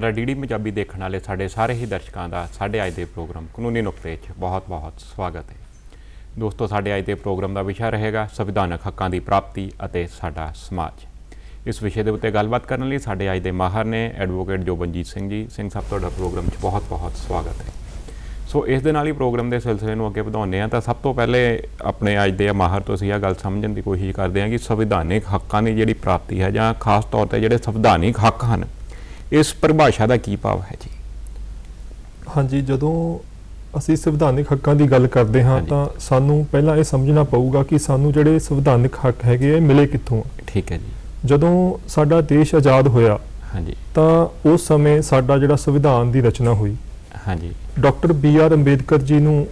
ਸਾਡਾ ਡੀਡੀ ਪੰਜਾਬੀ ਦੇਖਣ ਵਾਲੇ ਸਾਡੇ ਸਾਰੇ ਹੀ ਦਰਸ਼ਕਾਂ ਦਾ ਸਾਡੇ ਅੱਜ ਦੇ ਪ੍ਰੋਗਰਾਮ ਕਾਨੂੰਨੀ ਨੁਕਤੇ 'ਚ ਬਹੁਤ-ਬਹੁਤ ਸਵਾਗਤ ਹੈ। ਦੋਸਤੋ, ਸਾਡੇ ਅੱਜ ਦੇ ਪ੍ਰੋਗਰਾਮ ਦਾ ਵਿਸ਼ਾ ਰਹੇਗਾ ਸੰਵਿਧਾਨਕ ਹੱਕਾਂ ਦੀ ਪ੍ਰਾਪਤੀ ਅਤੇ ਸਾਡਾ ਸਮਾਜ। ਇਸ ਵਿਸ਼ੇ ਦੇ ਉੱਤੇ ਗੱਲਬਾਤ ਕਰਨ ਲਈ ਸਾਡੇ ਅੱਜ ਦੇ ਮਾਹਰ ਨੇ ਐਡਵੋਕੇਟ ਜੋਬਨਜੀਤ ਸਿੰਘ ਜੀ, ਸਿੰਘ ਸਾਹਿਬ, ਤੁਹਾਡਾ ਪ੍ਰੋਗਰਾਮ 'ਚ ਬਹੁਤ-ਬਹੁਤ ਸਵਾਗਤ ਹੈ। ਸੋ, ਇਸ ਦੇ ਨਾਲ ਹੀ ਪ੍ਰੋਗਰਾਮ ਦੇ ਸਿਲਸਿਲੇ ਨੂੰ ਅੱਗੇ ਵਧਾਉਂਦੇ ਆ ਤਾਂ ਸਭ ਤੋਂ ਪਹਿਲੇ ਆਪਣੇ ਅੱਜ ਦੇ ਮਾਹਰ ਤੋਂ ਅਸੀਂ ਇਹ ਗੱਲ ਸਮਝਣ ਦੀ ਕੋਸ਼ਿਸ਼ ਕਰਦੇ ਹਾਂ ਕਿ ਸੰਵਿਧਾਨਿਕ ਹੱਕਾਂ ਦੀ ਜਿਹੜੀ ਪ੍ਰਾਪਤੀ ਹੈ ਜਾਂ ਖਾਸ ਤੌਰ ਤੇ ਜਿਹੜੇ ਸੰਵਿਧਾਨਿਕ ਹੱਕ ਹਨ ਇਸ ਪਰਿਭਾਸ਼ਾ ਦਾ ਕੀ ਭਾਵ ਹੈ ਜੀ? ਹਾਂਜੀ ਜਦੋਂ ਅਸੀਂ ਸੰਵਿਧਾਨਿਕ ਹੱਕਾਂ ਦੀ ਗੱਲ ਕਰਦੇ ਹਾਂ। ਤਾਂ ਸਾਨੂੰ ਪਹਿਲਾਂ ਇਹ ਸਮਝਣਾ ਪਊਗਾ ਕਿ ਸਾਨੂੰ ਜਿਹੜੇ ਸੰਵਿਧਾਨਿਕ ਹੱਕ ਹੈਗੇ ਆ ਇਹ ਮਿਲੇ ਕਿੱਥੋਂ। ਠੀਕ ਹੈ ਜੀ। ਜਦੋਂ ਸਾਡਾ ਦੇਸ਼ ਆਜ਼ਾਦ ਹੋਇਆ ਹਾਂਜੀ। ਤਾਂ ਉਸ ਸਮੇਂ ਸਾਡਾ ਜਿਹੜਾ ਸੰਵਿਧਾਨ ਦੀ ਰਚਨਾ ਹੋਈ। ਹਾਂਜੀ। Doctor B R Ambedkar ji ਨੂੰ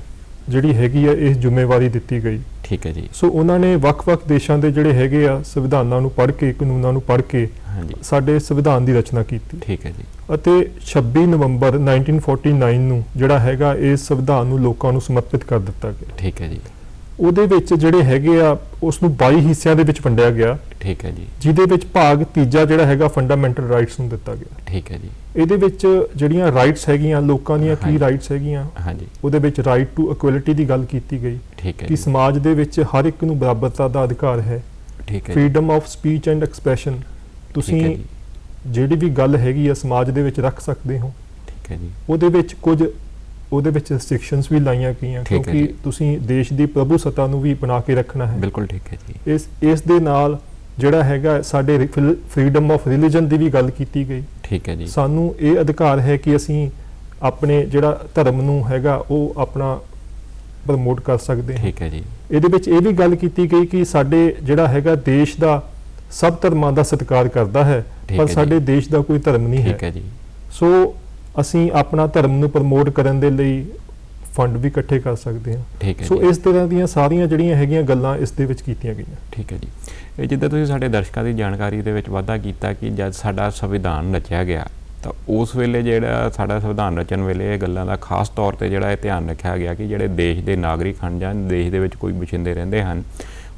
ਜਿਹੜੀ ਹੈਗੀ ਆ ਇਹ ਜ਼ਿੰਮੇਵਾਰੀ ਦਿੱਤੀ ਗਈ। ਠੀਕ ਹੈ ਜੀ। ਸੋ ਉਹਨਾਂ ਨੇ ਵੱਖ-ਵੱਖ ਦੇਸ਼ਾਂ ਦੇ ਜਿਹੜੇ ਹੈਗੇ ਆ ਸੰਵਿਧਾਨਾਂ ਨੂੰ ਪੜ੍ਹ ਕੇ ਕਾਨੂੰਨਾਂ ਨੂੰ ਪੜ੍ਹ ਕੇ ਸਾਡੇ ਸੰਵਿਧਾਨ ਦੀ ਰਚਨਾ ਕੀਤੀ। ਠੀਕ ਹੈ ਜੀ। ਅਤੇ 26 ਨਵੰਬਰ 1949 ਨੂੰ ਜਿਹੜਾ ਹੈਗਾ ਇਸ ਸੰਵਿਧਾਨ ਨੂੰ ਲੋਕਾਂ ਨੂੰ ਸਮਰਪਿਤ ਕਰ ਦਿੱਤਾ ਗਿਆ। ਠੀਕ ਹੈ ਜੀ। ਉਹਦੇ ਵਿੱਚ ਜਿਹੜੇ ਹੈਗੇ ਆ ਉਸ ਨੂੰ 22 ਹਿੱਸਿਆਂ ਦੇ ਵਿੱਚ ਵੰਡਿਆ ਗਿਆ। ਠੀਕ ਹੈ ਜੀ। ਜਿਹਦੇ ਵਿੱਚ ਭਾਗ ਤੀਜਾ ਜਿਹੜਾ ਹੈਗਾ ਫੰਡਾਮੈਂਟਲ ਰਾਈਟਸ ਨੂੰ ਦਿੱਤਾ ਗਿਆ। ਠੀਕ ਹੈ ਜੀ। ਇਹਦੇ ਵਿੱਚ ਜਿਹੜੀਆਂ ਰਾਈਟਸ ਹੈਗੀਆਂ ਲੋਕਾਂ ਦੀਆਂ। ਕੀ ਰਾਈਟਸ ਹੈਗੀਆਂ ਹਾਂਜੀ। ਉਹਦੇ ਵਿੱਚ ਰਾਈਟ ਟੂ ਇਕੁਐਲਿਟੀ ਦੀ ਗੱਲ ਕੀਤੀ ਗਈ। ਠੀਕ ਹੈ ਕਿ ਸਮਾਜ ਦੇ ਵਿੱਚ ਹਰ ਇੱਕ ਨੂੰ ਬਰਾਬਰਤਾ ਦਾ ਅਧਿਕਾਰ ਹੈ। ਠੀਕ ਹੈ freedom of speech and expression ਤੁਸੀਂ ਜਿਹੜੀ ਵੀ ਗੱਲ ਹੈਗੀ ਆ ਸਮਾਜ ਦੇ ਵਿੱਚ ਰੱਖ ਸਕਦੇ ਹੋ। ਠੀਕ ਹੈ ਜੀ। ਉਹਦੇ ਵਿੱਚ ਕੁਝ ਉਹਦੇ ਵਿੱਚ ਰੈਸਟ੍ਰਿਕਸ਼ਨਸ ਵੀ ਲਾਈਆਂ ਗਈਆਂ ਠੀਕ ਹੈ ਕਿਉਂਕਿ ਜੀ। ਤੁਸੀਂ ਦੇਸ਼ ਦੀ ਪ੍ਰਭੂ ਸੱਤਾ ਨੂੰ ਵੀ ਬਣਾ ਕੇ ਰੱਖਣਾ ਹੈ। ਬਿਲਕੁਲ ਠੀਕ ਹੈ ਜੀ। ਇਸ ਇਸ ਦੇ ਨਾਲ ਜਿਹੜਾ ਹੈਗਾ ਸਾਡੇ ਫਰੀडम ਆਫ ਰਿਲੀਜਨ ਦੀ ਵੀ ਗੱਲ ਕੀਤੀ ਗਈ। ਠੀਕ ਹੈ ਜੀ। ਸਾਨੂੰ ਇਹ ਅਧਿਕਾਰ ਹੈ ਕਿ ਅਸੀਂ ਆਪਣੇ ਜਿਹੜਾ ਧਰਮ ਨੂੰ ਹੈਗਾ ਉਹ ਆਪਣਾ ਪ੍ਰਮੋਟ ਕਰ ਸਕਦੇ ਹਾਂ। ਠੀਕ ਹੈ ਜੀ। ਇਹਦੇ ਵਿੱਚ ਇਹ ਵੀ ਗੱਲ ਕੀਤੀ ਗਈ ਕਿ ਸਾਡੇ ਜਿਹੜਾ ਹੈਗਾ ਦੇਸ਼ ਦਾ ਸਭ ਧਰਮਾਂ ਦਾ ਸਤਿਕਾਰ ਕਰਦਾ ਹੈ ਠੀਕ ਪਰ ਜੀ। ਸਾਡੇ ਦੇਸ਼ ਦਾ ਕੋਈ ਧਰਮ ਨਹੀਂ ਠੀਕ ਹੈ ਹੈ ਜੀ। ਸੋ ਅਸੀਂ ਆਪਣਾ ਧਰਮ ਨੂੰ ਪ੍ਰਮੋਟ ਕਰਨ ਦੇ ਲਈ ਫੰਡ ਵੀ ਇਕੱਠੇ ਕਰ ਸਕਦੇ ਹਾਂ। ਠੀਕ ਹੈ ਸੋ ਇਸ ਤਰ੍ਹਾਂ ਦੀਆਂ ਸਾਰੀਆਂ ਜਿਹੜੀਆਂ ਹੈਗੀਆਂ ਗੱਲਾਂ ਇਸ ਦੇ ਵਿੱਚ ਕੀਤੀਆਂ ਗਈਆਂ। ਠੀਕ ਹੈ ਜੀ। ਇਹ ਜਿੱਦਾਂ ਤੁਸੀਂ ਸਾਡੇ ਦਰਸ਼ਕਾਂ ਦੀ ਜਾਣਕਾਰੀ ਦੇ ਵਿੱਚ ਵਾਧਾ ਕੀਤਾ ਕਿ ਜਦ ਸਾਡਾ ਸੰਵਿਧਾਨ ਰਚਿਆ ਗਿਆ ਤਾਂ ਉਸ ਵੇਲੇ ਜਿਹੜਾ ਸਾਡਾ ਸੰਵਿਧਾਨ ਰਚਨ ਵੇਲੇ ਇਹ ਗੱਲਾਂ ਦਾ ਖਾਸ ਤੌਰ ਤੇ ਜਿਹੜਾ ਇਹ ਧਿਆਨ ਰੱਖਿਆ ਗਿਆ ਕਿ ਜਿਹੜੇ ਦੇਸ਼ ਦੇ ਨਾਗਰਿਕ ਹਨ ਜਾਂ ਦੇਸ਼ ਦੇ ਵਿੱਚ ਕੋਈ ਵਸਿੰਦੇ ਰਹਿੰਦੇ ਹਨ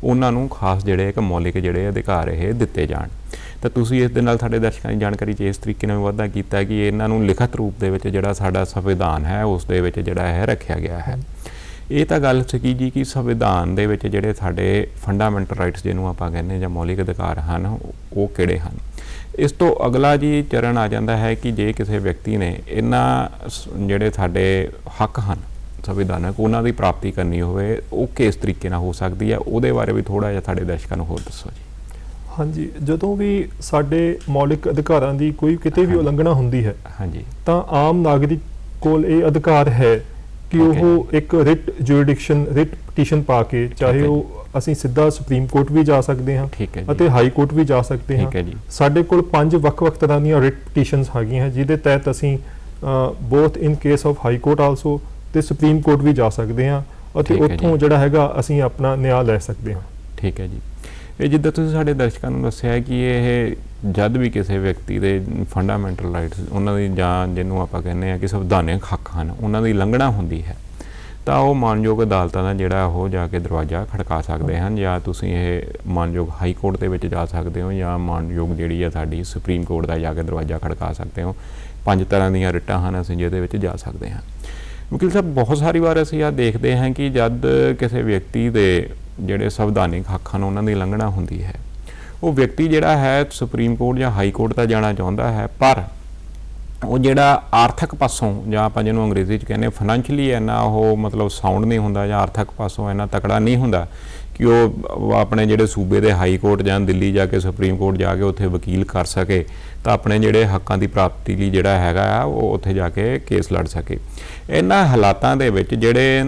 ਉਹਨਾਂ ਨੂੰ ਖਾਸ ਜਿਹੜੇ ਇੱਕ ਮੌਲਿਕ ਜਿਹੜੇ ਅਧਿਕਾਰ ਇਹ ਦਿੱਤੇ ਜਾਣ। ਤਾਂ ਤੁਸੀਂ ਇਸ ਦੇ ਨਾਲ ਸਾਡੇ ਦਰਸ਼ਕਾਂ ਦੀ ਜਾਣਕਾਰੀ 'ਚ ਇਸ ਤਰੀਕੇ ਨਾਲ ਵਾਧਾ ਕੀਤਾ ਕਿ ਇਹਨਾਂ ਨੂੰ ਲਿਖਤ ਰੂਪ ਦੇ ਵਿੱਚ ਜਿਹੜਾ ਸਾਡਾ ਸੰਵਿਧਾਨ ਹੈ, ਉਸ ਦੇ ਵਿੱਚ ਜਿਹੜਾ ਹੈ ਰੱਖਿਆ ਗਿਆ ਹੈ। ਇਹ ਤਾਂ ਗੱਲ ਸੀਗੀ ਜੀ ਕਿ ਸੰਵਿਧਾਨ ਦੇ ਵਿੱਚ ਜਿਹੜੇ ਸਾਡੇ ਫੰਡਾਮੈਂਟਲ ਰਾਈਟਸ ਜਿਹਨੂੰ ਆਪਾਂ ਕਹਿੰਦੇ ਜਾਂ ਮੌਲਿਕ ਅਧਿਕਾਰ ਹਨ, ਉਹ- ਕਿਹੜੇ ਹਨ? ਇਸ ਤੋਂ ਅਗਲਾ ਜੀ ਚਰਨ ਆ ਜਾਂਦਾ ਹੈ ਕਿ ਜੇ ਕਿਸੇ ਵਿਅਕਤੀ ਨੇ ਇਹਨਾਂ ਸ- ਜਿਹੜੇ ਸਾਡੇ ਹੱਕ ਹਨ ਸੰਵਿਧਾਨਕ, ਉਹਨਾਂ ਦੀ ਪ੍ਰਾਪਤੀ ਕਰਨੀ ਹੋਵੇ, ਉਹ ਕਿਸ ਤਰੀਕੇ ਨਾਲ ਹੋ ਸਕਦੀ ਹੈ? ਉਹਦੇ ਬਾਰੇ ਵੀ ਥੋੜਾ ਜਿਹਾ ਸਾਡੇ ਦਰਸ਼ਕਾਂ ਨੂੰ ਹੋਰ ਦੱਸੋ ਜੀ। ਹਾਂਜੀ ਜਦੋਂ ਵੀ ਸਾਡੇ ਮੌਲਿਕ ਅਧਿਕਾਰਾਂ ਦੀ ਕੋਈ ਕਿਤੇ ਵੀ। ਉਲੰਘਣਾ ਹੁੰਦੀ ਹੈ ਹਾਂਜੀ। ਤਾਂ ਆਮ ਨਾਗਰਿਕ ਕੋਲ ਇਹ ਅਧਿਕਾਰ ਹੈ ਕਿ. ਉਹ ਇੱਕ ਰਿਟ ਜੁਰਿਡਿਕਸ਼ਨ ਰਿਟ ਪਟੀਸ਼ਨ ਪਾ ਕੇ ਚਾਹੇ ਉਹ ਅਸੀਂ ਸਿੱਧਾ ਸੁਪਰੀਮ ਕੋਰਟ ਵੀ ਜਾ ਸਕਦੇ ਹਾਂ ਅਤੇ ਹਾਈ ਕੋਰਟ ਵੀ ਜਾ ਸਕਦੇ ਹਾਂ। ਸਾਡੇ ਕੋਲ ਪੰਜ ਵੱਖ-ਵੱਖ ਤਰ੍ਹਾਂ ਦੀਆਂ ਰਿਟ ਪਟੀਸ਼ਨਸ ਹੈਗੀਆਂ ਜਿਹਦੇ ਤਹਿਤ ਅਸੀਂ both in case of high court also ਤੇ ਸੁਪਰੀਮ ਕੋਰਟ ਵੀ ਜਾ ਸਕਦੇ ਹਾਂ ਅਤੇ। ਉੱਥੋਂ ਜਿਹੜਾ ਹੈਗਾ ਅਸੀਂ ਆਪਣਾ ਨਿਆਂ ਲੈ ਸਕਦੇ ਹਾਂ। ਠੀਕ ਹੈ ਜੀ। ਇਹ ਜਿੱਦਾਂ ਤੁਸੀਂ ਸਾਡੇ ਦਰਸ਼ਕਾਂ ਨੂੰ ਦੱਸਿਆ ਕਿ ਇਹ ਜਦ ਵੀ ਕਿਸੇ ਵਿਅਕਤੀ ਦੇ ਫੰਡਾਮੈਂਟਲ ਰਾਈਟਸ ਉਹਨਾਂ ਦੀ ਜਾਂ ਜਿਹਨੂੰ ਆਪਾਂ ਕਹਿੰਦੇ ਆ ਕਿ ਸੰਵਿਧਾਨਿਕ ਹੱਕ ਹਨ, ਉਹਨਾਂ ਦੀ ਲੰਘਣਾ ਹੁੰਦੀ ਹੈ, ਤਾਂ ਉਹ ਮਾਨਯੋਗ ਅਦਾਲਤਾਂ ਦਾ ਜਿਹੜਾ ਉਹ ਜਾ ਕੇ ਦਰਵਾਜ਼ਾ ਖੜਕਾ ਸਕਦੇ ਹਨ, ਜਾਂ ਤੁਸੀਂ ਇਹ ਮਾਨਯੋਗ ਹਾਈ ਕੋਰਟ ਦੇ ਵਿੱਚ ਜਾ ਸਕਦੇ ਹੋ, ਜਾਂ ਮਾਨਯੋਗ ਜਿਹੜੀ ਹੈ ਸਾਡੀ ਸੁਪਰੀਮ ਕੋਰਟ ਦਾ ਜਾ ਕੇ ਦਰਵਾਜ਼ਾ ਖੜਕਾ ਸਕਦੇ ਹੋ, ਪੰਜ ਤਰ੍ਹਾਂ ਦੀਆਂ ਰਿਟਾਂ ਹਨ ਅਸੀਂ ਜਿਹਦੇ ਵਿੱਚ ਜਾ ਸਕਦੇ ਹਾਂ। ਵਕੀਲ ਸਾਹਿਬ, ਬਹੁਤ ਸਾਰੀ ਵਾਰ ਅਸੀਂ ਆ ਦੇਖਦੇ ਹਾਂ ਕਿ ਜਦ ਕਿਸੇ ਵਿਅਕਤੀ ਦੇ ਜਿਹੜੇ ਸੰਵਿਧਾਨਿਕ ਹੱਕ ਹਨ ਉਹਨਾਂ ਦੀ ਲੰਘਣਾ ਹੁੰਦੀ ਹੈ। ਉਹ ਵਿਅਕਤੀ ਜਿਹੜਾ ਹੈ ਸੁਪਰੀਮ ਕੋਰਟ ਜਾਂ ਹਾਈ ਕੋਰਟ ਤੱਕ ਜਾਣਾ ਚਾਹੁੰਦਾ ਹੈ, ਪਰ ਉਹ ਜਿਹੜਾ ਆਰਥਿਕ ਪਾਸੋਂ ਜਾਂ ਆਪਾਂ ਜਿਹਨੂੰ ਅੰਗਰੇਜ਼ੀ 'ਚ ਕਹਿੰਦੇ ਫਾਈਨੈਂਸ਼ੀਅਲੀ ਇੰਨਾ ਉਹ ਮਤਲਬ ਸਾਊਂਡ ਨਹੀਂ ਹੁੰਦਾ ਜਾਂ ਆਰਥਿਕ ਪਾਸੋਂ ਇੰਨਾ ਤਕੜਾ ਨਹੀਂ ਹੁੰਦਾ ਕਿ ਉਹ ਆਪਣੇ ਜਿਹੜੇ ਸੂਬੇ ਦੇ ਹਾਈ ਕੋਰਟ ਜਾਂ ਦਿੱਲੀ ਜਾ ਕੇ ਸੁਪਰੀਮ ਕੋਰਟ ਜਾ ਕੇ ਉੱਥੇ ਵਕੀਲ ਕਰ ਸਕੇ, ਤਾਂ ਆਪਣੇ ਜਿਹੜੇ ਹੱਕਾਂ ਦੀ ਪ੍ਰਾਪਤੀ ਲਈ ਜਿਹੜਾ ਹੈਗਾ ਆ, ਉਹ ਉੱਥੇ ਜਾ ਕੇ ਕੇਸ ਲੜ ਸਕੇ। ਇਹਨਾਂ ਹਾਲਾਤਾਂ ਦੇ ਵਿੱਚ ਜਿਹੜੇ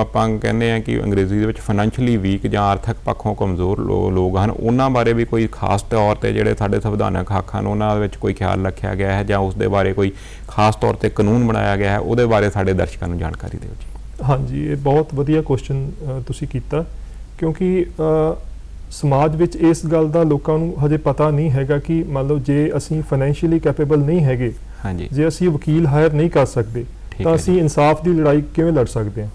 ਆਪਾਂ ਕਹਿੰਦੇ ਆ ਕਿ ਅੰਗਰੇਜ਼ੀ ਦੇ ਵਿੱਚ ਫਾਈਨੈਂਸ਼ੀਅਲੀ ਵੀਕ ਜਾਂ ਆਰਥਿਕ ਪੱਖੋਂ ਕਮਜ਼ੋਰ ਲੋ- ਲੋਕ ਹਨ, ਉਹਨਾਂ ਬਾਰੇ ਵੀ ਕੋਈ ਖਾਸ ਤੌਰ ਤੇ ਜਿਹੜੇ ਸਾਡੇ ਸੰਵਿਧਾਨਕ ਹੱਕ ਹਨ, ਉਹਨਾਂ ਵਿੱਚ ਕੋਈ ਖਿਆਲ ਰੱਖਿਆ ਗਿਆ ਹੈ ਜਾਂ ਉਸ ਦੇ ਬਾਰੇ ਕੋਈ ਖਾਸ ਤੌਰ ਤੇ ਕਾਨੂੰਨ ਬਣਾਇਆ ਗਿਆ ਹੈ, ਉਹਦੇ ਬਾਰੇ ਸਾਡੇ ਦਰਸ਼ਕਾਂ ਨੂੰ ਜਾਣਕਾਰੀ ਦਿਓ ਜੀ। ਹਾਂਜੀ, ਇਹ ਬਹੁਤ ਵਧੀਆ ਕੁਐਸਚਨ ਤੁਸੀਂ ਕੀਤਾ। ਕਿਉਂਕਿ ਸਮਾਜ ਵਿੱਚ ਇਸ ਗੱਲ ਦਾ ਲੋਕਾਂ ਨੂੰ ਹਜੇ ਪਤਾ ਨਹੀਂ ਹੈਗਾ ਕਿ ਮੰਨ ਲਓ ਜੇ ਅਸੀਂ ਫਾਈਨੈਂਸ਼ੀਅਲੀ ਕੈਪੇਬਲ ਨਹੀਂ ਹੈਗੇ ਹਾਂਜੀ। ਜੇ ਅਸੀਂ ਵਕੀਲ ਹਾਇਰ ਨਹੀਂ ਕਰ ਸਕਦੇ ਤਾਂ ਅਸੀਂ। ਇਨਸਾਫ ਦੀ ਲੜਾਈ ਕਿਵੇਂ ਲੜ ਸਕਦੇ ਹਾਂ?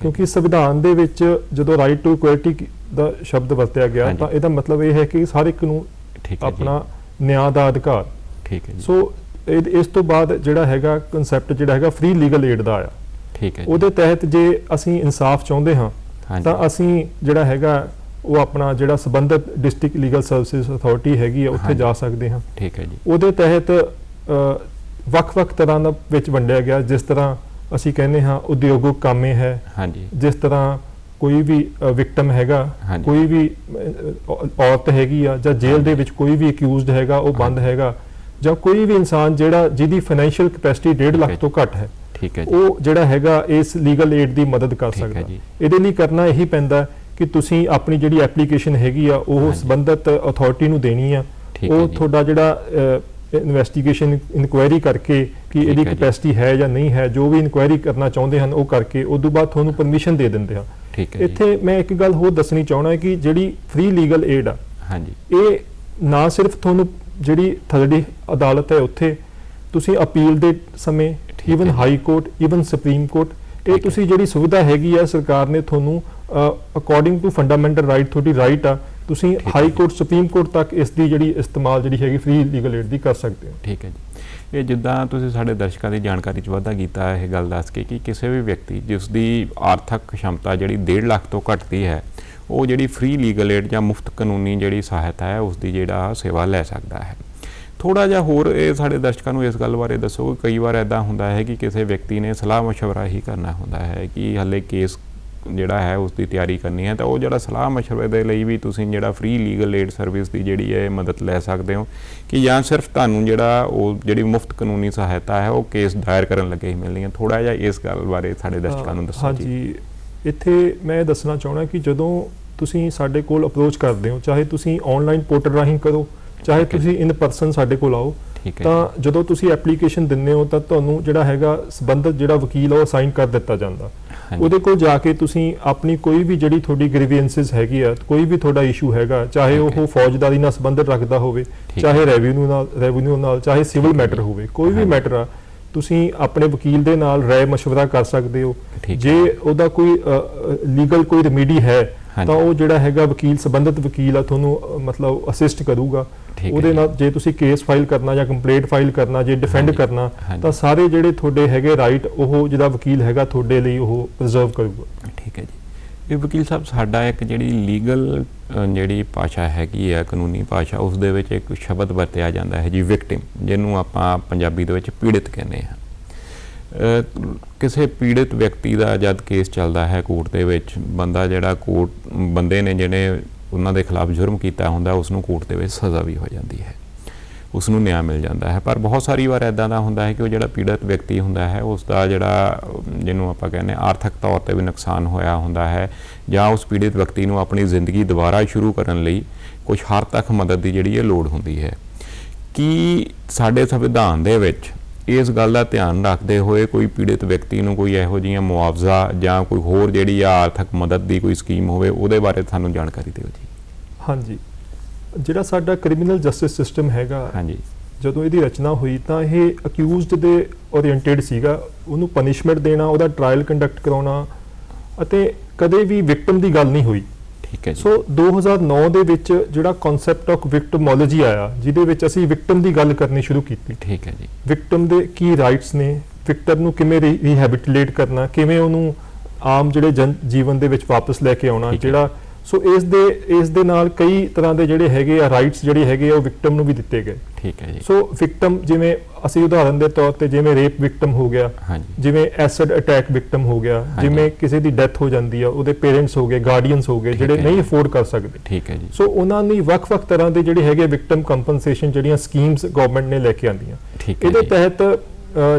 ਕਿਉਂਕਿ ਸੰਵਿਧਾਨ ਦੇ ਵਿੱਚ ਜਦੋਂ ਰਾਈਟ ਟੂ ਇਕੁਐਲਿਟੀ ਦਾ ਸ਼ਬਦ ਵਰਤਿਆ ਗਿਆ। ਤਾਂ ਇਹਦਾ ਮਤਲਬ ਇਹ ਹੈ ਕਿ ਹਰ ਇੱਕ ਨੂੰ ਆਪਣਾ ਨਿਆਂ ਦਾ ਅਧਿਕਾਰ। ਠੀਕ ਹੈ ਜੀ। ਸੋ ਇਸ ਤੋਂ ਬਾਅਦ ਜਿਹੜਾ ਹੈਗਾ ਕਨਸੈਪਟ ਜਿਹੜਾ ਹੈਗਾ ਫ੍ਰੀ ਲੀਗਲ ਏਡ ਦਾ ਆਇਆ। ਠੀਕ ਹੈ ਉਹਦੇ ਤਹਿਤ ਜੇ ਅਸੀਂ ਇਨਸਾਫ ਚਾਹੁੰਦੇ ਹਾਂ ਤਾਂ ਅਸੀਂ ਜਿਹੜਾ ਹੈਗਾ ਉਹ ਆਪਣਾ ਜਿਹੜਾ ਸਬੰਧਤ ਡਿਸਟ੍ਰਿਕਟ ਲੀਗਲ ਸਰਵਿਸਿਜ਼ ਅਥਾਰਟੀ ਹੈਗੀ ਆ ਉੱਥੇ। ਜਾ ਸਕਦੇ ਹਾਂ। ਠੀਕ ਹੈ ਜੀ। ਉਹਦੇ ਤਹਿਤ ਵੱਖ-ਵੱਖ ਤਰ੍ਹਾਂ ਦਾ ਵਿੱਚ ਵੰਡਿਆ ਗਿਆ। ਜਿਸ ਤਰ੍ਹਾਂ ਅਸੀਂ ਕਹਿੰਦੇ ਹਾਂ ਉਦਯੋਗਿਕ ਕਾਮੇ ਹੈ। ਹਾਂਜੀ। ਜਿਸ ਤਰ੍ਹਾਂ ਕੋਈ ਵੀ ਵਿਕਟਮ ਹੈਗਾ। ਕੋਈ ਵੀ ਔਰਤ ਹੈਗੀ ਆ ਜਾਂ ਜੇਲ੍ਹ ਦੇ ਵਿੱਚ ਕੋਈ ਵੀ ਅਕਿਊਜ਼ਡ ਹੈਗਾ ਉਹ ਬੰਦ ਹੈਗਾ ਜਾਂ ਕੋਈ ਵੀ ਇਨਸਾਨ ਜਿਹੜਾ ਜਿਹਦੀ ਫਾਈਨੈਂਸ਼ੀਅਲ ਕੈਪੈਸਿਟੀ 1.5 ਠੀਕ ਲੱਖ ਤੋਂ ਘੱਟ ਹੈ। ਠੀਕ ਹੈ ਜੀ ਉਹ ਜਿਹੜਾ ਹੈਗਾ ਇਸ ਲੀਗਲ ਏਡ ਦੀ ਮਦਦ ਕਰ ਸਕਦਾ। ਇਹਦੇ ਲਈ ਕਰਨਾ ਇਹੀ ਪੈਂਦਾ ਕਿ ਤੁਸੀਂ ਆਪਣੀ ਜਿਹੜੀ ਐਪਲੀਕੇਸ਼ਨ ਹੈਗੀ ਆ ਉਹ। ਸੰਬੰਧਤ ਅਥਾਰਟੀ ਨੂੰ ਦੇਣੀ ਆ ਉਹ। ਤੁਹਾਡਾ ਜਿਹੜਾ ਇਨਵੈਸਟੀਗੇਸ਼ਨ ਇਨਕੁਆਇਰੀ ਕਰਕੇ ਕਿ ਇਹਦੀ। ਕੈਪੈਸਿਟੀ ਹੈ ਜਾਂ ਨਹੀਂ ਹੈ ਜੋ ਵੀ ਇਨਕੁਆਇਰੀ ਕਰਨਾ ਚਾਹੁੰਦੇ ਹਨ ਉਹ ਕਰਕੇ ਉਸ ਤੋਂ ਬਾਅਦ ਤੁਹਾਨੂੰ ਪਰਮਿਸ਼ਨ ਦੇ ਦਿੰਦੇ ਆ ਠੀਕ ਹੈ ਜੀ ਇੱਥੇ ਮੈਂ ਇੱਕ ਗੱਲ ਹੋਰ ਦੱਸਣੀ ਚਾਹਣਾ ਕਿ ਜਿਹੜੀ ਫ੍ਰੀ ਲੀਗਲ ਏਡ ਆ ਹਾਂਜੀ ਇਹ ਨਾ ਸਿਰਫ ਤੁਹਾਨੂੰ ਜਿਹੜੀ ਥਰਡੀ ਅਦਾਲਤ ਹੈ ਉੱਥੇ ਤੁਸੀਂ ਅਪੀਲ ਦੇ ਸਮੇਂ even high court even supreme court ਇਹ ਤੁਸੀਂ ਜਿਹੜੀ ਸੁਵਿਧਾ ਹੈਗੀ ਆ ਸਰਕਾਰ ਨੇ ਤੁਹਾਨੂੰ ਅਕੋਰਡਿੰਗ ਟੂ ਫੰਡਾਮੈਂਟਲ ਰਾਈਟ ਤੁਹਾਡੀ ਰਾਈਟ ਆ ਤੁਸੀਂ ਹਾਈ ਕੋਰਟ ਸੁਪਰੀਮ ਕੋਰਟ ਤੱਕ ਇਸ ਦੀ ਜਿਹੜੀ ਇਸਤੇਮਾਲ ਜਿਹੜੀ ਹੈਗੀ ਫ੍ਰੀ ਲੀਗਲ ਏਡ ਦੀ ਕਰ ਸਕਦੇ ਹੋ। ਠੀਕ ਹੈ ਜੀ। ਇਹ ਜਿੱਦਾਂ ਤੁਸੀਂ ਸਾਡੇ ਦਰਸ਼ਕਾਂ ਦੀ ਜਾਣਕਾਰੀ 'ਚ ਵਾਧਾ ਕੀਤਾ ਇਹ ਗੱਲ ਦੱਸ ਕੇ ਕਿ ਕਿਸੇ ਵੀ ਵਿਅਕਤੀ ਜਿਸ ਦੀ ਆਰਥਿਕ ਖਸ਼ਮਤਾ ਜਿਹੜੀ 1.5 ਲੱਖ ਤੋਂ ਘੱਟਦੀ ਹੈ ਉਹ ਜਿਹੜੀ ਫ੍ਰੀ ਲੀਗਲ ਏਡ ਜਾਂ ਮੁਫਤ ਕਾਨੂੰਨੀ ਜਿਹੜੀ ਸਹਾਇਤਾ ਹੈ ਉਸ ਦੀ ਜਿਹੜਾ ਸੇਵਾ ਲੈ ਸਕਦਾ ਹੈ। ਥੋੜਾ ਜਿਹਾ ਹੋਰ ਇਹ ਸਾਡੇ ਦਰਸ਼ਕਾਂ ਨੂੰ ਇਸ ਗੱਲ ਬਾਰੇ ਦੱਸੋ ਕਿ ਕਈ ਵਾਰ ਐਦਾਂ ਹੁੰਦਾ ਹੈ ਕਿ ਕਿਸੇ ਵਿਅਕਤੀ ਨੇ ਸਲਾਹ مشورہ ਹੀ ਕਰਨਾ ਹੁੰਦਾ ਹੈ ਕਿ ਹੱਲੇ ਕੇਸ ਜਿਹੜਾ ਹੈ ਉਸ ਦੀ ਤਿਆਰੀ ਕਰਨੀ ਹੈ ਤਾਂ ਉਹ ਜਿਹੜਾ ਸਲਾਹ مشورے ਦੇ ਲਈ ਵੀ ਤੁਸੀਂ ਜਿਹੜਾ ਫ੍ਰੀ ਲੀਗਲ ਏਡ ਸਰਵਿਸ ਦੀ ਜਿਹੜੀ ਹੈ ਮਦਦ ਲੈ ਸਕਦੇ ਹੋ ਕਿ ਜਾਂ ਸਿਰਫ ਤੁਹਾਨੂੰ ਜਿਹੜਾ ਉਹ ਜਿਹੜੀ ਮੁਫਤ ਕਾਨੂੰਨੀ ਸਹਾਇਤਾ ਹੈ ਉਹ ਕੇਸ ਦਾਇਰ ਕਰਨ ਲੱਗੇ ਹੀ ਮਿਲਣੀ ਹੈ ਥੋੜਾ ਜਿਹਾ ਇਸ ਗੱਲ ਬਾਰੇ ਸਾਡੇ ਦਰਸ਼ਕਾਂ ਨੂੰ ਦੱਸੋ ਜੀ ਹਾਂਜੀ ਇੱਥੇ ਮੈਂ ਇਹ ਦੱਸਣਾ ਚਾਹਣਾ ਕਿ ਜਦੋਂ ਤੁਸੀਂ ਸਾਡੇ ਕੋਲ ਅਪਰੋਚ ਕਰਦੇ ਹੋ ਚਾਹੇ ਤੁਸੀਂ ਆਨਲਾਈਨ ਪੋਰਟਲ ਰਾਹੀਂ ਕਰੋ ਚਾਹੇ ਤੁਸੀਂ ਇਨ ਪਰਸਨ ਸਾਡੇ ਕੋਲ ਆਓ ਤਾਂ ਜਦੋਂ ਤੁਸੀਂ ਐਪਲੀਕੇਸ਼ਨ ਦਿੰਦੇ ਹੋ ਤਾਂ ਤੁਹਾਨੂੰ ਜਿਹੜਾ ਹੈਗਾ ਸੰਬੰਧਿਤ ਜਿਹੜਾ ਵਕੀਲ ਉਹ ਸਾਈਨ ਕਰ ਦਿੱਤਾ ਜਾਂਦਾ। ਉਹਦੇ ਕੋਲ ਜਾ ਕੇ ਤੁਸੀਂ ਆਪਣੀ ਕੋਈ ਵੀ ਜਿਹੜੀ ਤੁਹਾਡੀ ਗ੍ਰੀਵੈਂਸਸ ਹੈਗੀ ਆ ਕੋਈ ਵੀ ਤੁਹਾਡਾ ਇਸ਼ੂ ਹੈਗਾ ਚਾਹੇ। ਉਹ ਫੌਜਦਾਰੀ ਨਾਲ ਸੰਬੰਧਿਤ ਰੱਖਦਾ ਹੋਵੇ ਚਾਹੇ। ਰੈਵਨਿਊ ਨਾਲ ਰੈਵਨਿਊ ਨਾਲ ਚਾਹੇ ਸਿਵਲ ਮੈਟਰ। ਹੋਵੇ ਕੋਈ ਵੀ। ਮੈਟਰ ਆ ਤੁਸੀਂ ਆਪਣੇ ਵਕੀਲ ਦੇ ਨਾਲ ਰਾਏ مشورہ ਕਰ ਸਕਦੇ ਹੋ ਠੀਕ ਜੇ ਉਹਦਾ ਕੋਈ ਲੀਗਲ ਕੋਈ ਰੈਮੇਡੀ ਹੈ ਹਾਂਜੀ। ਤਾਂ ਉਹ ਜਿਹੜਾ ਹੈਗਾ ਵਕੀਲ ਸੰਬੰਧਿਤ ਵਕੀਲ ਆ ਤੁਹਾਨੂੰ ਅ, ਮਤਲਬ ਅਸਿਸਟ ਕਰੂਗਾ ਠੀਕ ਹੈ ਉਹਦੇ ਜੀ। ਨਾਲ ਜੇ ਤੁਸੀਂ ਕੇਸ ਫਾਈਲ ਕਰਨਾ ਜਾਂ ਕੰਪਲੇਂਟ ਫਾਈਲ ਕਰਨਾ ਜੇ ਡਿਫੈਂਡ ਹਾਂਜੀ, ਕਰਨਾ ਹਾਂਜੀ। ਤਾਂ ਸਾਰੇ ਜਿਹੜੇ ਤੁਹਾਡੇ ਹੈਗੇ ਰਾਈਟ ਉਹ ਜਿਹੜਾ ਵਕੀਲ ਹੈਗਾ ਤੁਹਾਡੇ ਲਈ ਉਹ ਰਿਜ਼ਰਵ ਕਰੂਗਾ ਠੀਕ ਹੈ ਜੀ ਇਹ ਵਕੀਲ ਸਾਹਿਬ, ਸਾਡਾ ਇੱਕ ਜਿਹੜੀ ਲੀਗਲ ਜਿਹੜੀ ਭਾਸ਼ਾ ਹੈਗੀ ਹੈ ਕਾਨੂੰਨੀ ਭਾਸ਼ਾ, ਉਸ ਦੇ ਵਿੱਚ ਇੱਕ ਸ਼ਬਦ ਵਰਤਿਆ ਜਾਂਦਾ ਹੈ ਜੀ ਵਿਕਟਿਮ ਜਿਹਨੂੰ ਆਪਾਂ ਪੰਜਾਬੀ ਦੇ ਵਿੱਚ ਪੀੜਿਤ ਕਹਿੰਦੇ ਹਾਂ। ਕਿਸੇ ਪੀੜਿਤ ਵਿਅਕਤੀ ਦਾ ਜਦ ਕੇਸ ਚੱਲਦਾ ਹੈ ਕੋਰਟ ਦੇ ਵਿੱਚ, ਬੰਦਾ ਜਿਹੜਾ ਕੋਰਟ, ਬੰਦੇ ਨੇ ਜਿਹੜੇ ਉਹਨਾਂ ਦੇ ਖਿਲਾਫ ਜੁਰਮ ਕੀਤਾ ਹੁੰਦਾ, ਉਸ ਨੂੰ ਕੋਰਟ ਦੇ ਵਿੱਚ ਸਜ਼ਾ ਵੀ ਹੋ ਜਾਂਦੀ ਹੈ। ਉਸ ਨੂੰ ਨਿਆਂ ਮਿਲ ਜਾਂਦਾ ਹੈ। ਪਰ ਬਹੁਤ ਸਾਰੀ ਵਾਰ ਐਦਾਂ ਦਾ ਹੁੰਦਾ ਹੈ ਕਿ ਉਹ ਜਿਹੜਾ ਪੀੜਤ ਵਿਅਕਤੀ ਹੁੰਦਾ ਹੈ ਉਸ ਦਾ ਜਿਹੜਾ ਜਿਹਨੂੰ ਆਪਾਂ ਕਹਿੰਦੇ ਹਾਂ, ਆਰਥਿਕ ਤੌਰ ਤੇ ਵੀ ਨੁਕਸਾਨ ਹੋਇਆ ਹੁੰਦਾ ਹੈ ਜਾਂ ਉਸ ਪੀੜਤ ਵਿਅਕਤੀ ਨੂੰ ਆਪਣੀ ਜ਼ਿੰਦਗੀ ਦੁਬਾਰਾ ਸ਼ੁਰੂ ਕਰਨ ਲਈ ਕੁਝ ਹਰ ਤੱਕ ਮਦਦ ਦੀ ਜਿਹੜੀ ਹੈ ਲੋੜ ਹੁੰਦੀ ਹੈ। ਕੀ ਸਾਡੇ ਸੰਵਿਧਾਨ ਦੇ ਵਿੱਚ ਇਸ ਗੱਲ ਦਾ ਧਿਆਨ ਰੱਖਦੇ ਹੋਏ ਕੋਈ ਪੀੜਤ ਵਿਅਕਤੀ ਨੂੰ ਕੋਈ ਇਹੋ ਜਿਹੀਆਂ ਮੁਆਵਜ਼ਾ ਜਾਂ ਕੋਈ ਹੋਰ ਜਿਹੜੀ ਆ ਆਰਥਿਕ ਮਦਦ ਦੀ ਕੋਈ ਸਕੀਮ ਹੋਵੇ ਉਹਦੇ ਬਾਰੇ ਤੁਹਾਨੂੰ ਜਾਣਕਾਰੀ ਦਿਓ ਜੀ। ਹਾਂਜੀ। ਜਿਹੜਾ ਸਾਡਾ ਕ੍ਰਿਮੀਨਲ ਜਸਟਿਸ ਸਿਸਟਮ ਹੈਗਾ ਹਾਂਜੀ। ਜਦੋਂ ਇਹਦੀ ਰਚਨਾ ਹੋਈ ਤਾਂ ਇਹ ਅਕਿਊਜ਼ਡ ਦੇ ਓਰੀਐਂਟਡ ਸੀਗਾ। ਉਹਨੂੰ ਪਨਿਸ਼ਮੈਂਟ ਦੇਣਾ ਉਹਦਾ ਟ੍ਰਾਇਲ ਕੰਡਕਟ ਕਰਾਉਣਾ ਅਤੇ ਕਦੇ ਵੀ ਵਿਕਟਮ ਦੀ ਗੱਲ ਨਹੀਂ ਹੋਈ। ਠੀਕ ਹੈ ਜੀ। ਸੋ 2009 ਦੇ ਵਿੱਚ ਜਿਹੜਾ ਕਨਸੈਪਟ ਆਫ ਵਿਕਟਮੋਲੋਜੀ ਆਇਆ ਜਿਹਦੇ ਵਿੱਚ ਅਸੀਂ ਵਿਕਟਮ ਦੀ ਗੱਲ ਕਰਨੀ ਸ਼ੁਰੂ ਕੀਤੀ। ਠੀਕ ਹੈ ਜੀ। ਵਿਕਟਮ ਦੇ ਕੀ ਰਾਈਟਸ ਨੇ ਵਿਕਟਮ ਨੂੰ ਕਿਵੇਂ ਰੀਹੈਬਿਲਿਟੇਟ ਕਰਨਾ ਕਿਵੇਂ ਉਹਨੂੰ ਆਮ ਜਿਹੜੇ ਜੀਵਨ ਦੇ ਵਿੱਚ ਵਾਪਸ ਲੈ ਕੇ ਆਉਣਾ। ਜਿਹੜਾ ਸੋ ਇਸ ਦੇ ਇਸ ਦੇ ਨਾਲ ਕਈ ਤਰ੍ਹਾਂ ਦੇ ਜਿਹੜੇ ਹੈਗੇ ਆ ਰਾਈਟਸ ਜਿਹੜੇ ਹੈਗੇ ਆ ਉਹ ਵਿਕਟਮ ਨੂੰ ਵੀ ਦਿੱਤੇ ਗਏ। ਠੀਕ ਹੈ ਜੀ। ਸੋ ਵਿਕਟਮ ਜਿਵੇਂ ਅਸੀਂ ਉਦਾਹਰਨ ਦੇ ਤੌਰ ਤੇ ਜਿਵੇਂ ਰੇਪ ਵਿਕਟਮ ਹੋ ਗਿਆ ਜਿਵੇਂ ਐਸਿਡ ਅਟੈਕ ਵਿਕਟਮ ਹੋ ਗਿਆ। ਜਿਵੇਂ ਕਿਸੇ ਦੀ ਡੈਥ ਹੋ ਜਾਂਦੀ ਆ ਉਹਦੇ ਪੇਰੈਂਟਸ ਹੋ ਗਏ ਗਾਰਡੀਅਨਸ ਹੋ ਗਏ ਜਿਹੜੇ ਨਹੀਂ। ਅਫੋਰਡ ਕਰ ਸਕਦੇ। ਠੀਕ ਹੈ ਜੀ। ਸੋ ਉਹਨਾਂ ਦੀ ਵੱਖ-ਵੱਖ ਤਰ੍ਹਾਂ ਦੇ ਜਿਹੜੇ ਹੈਗੇ ਵਿਕਟਮ ਕੰਪਨਸੇਸ਼ਨ ਜਿਹੜੀਆਂ ਸਕੀਮਸ ਗਵਰਨਮੈਂਟ ਨੇ ਲੈ ਕੇ ਆਂਦੀਆਂ ਇਹਦੇ ਤਹਿਤ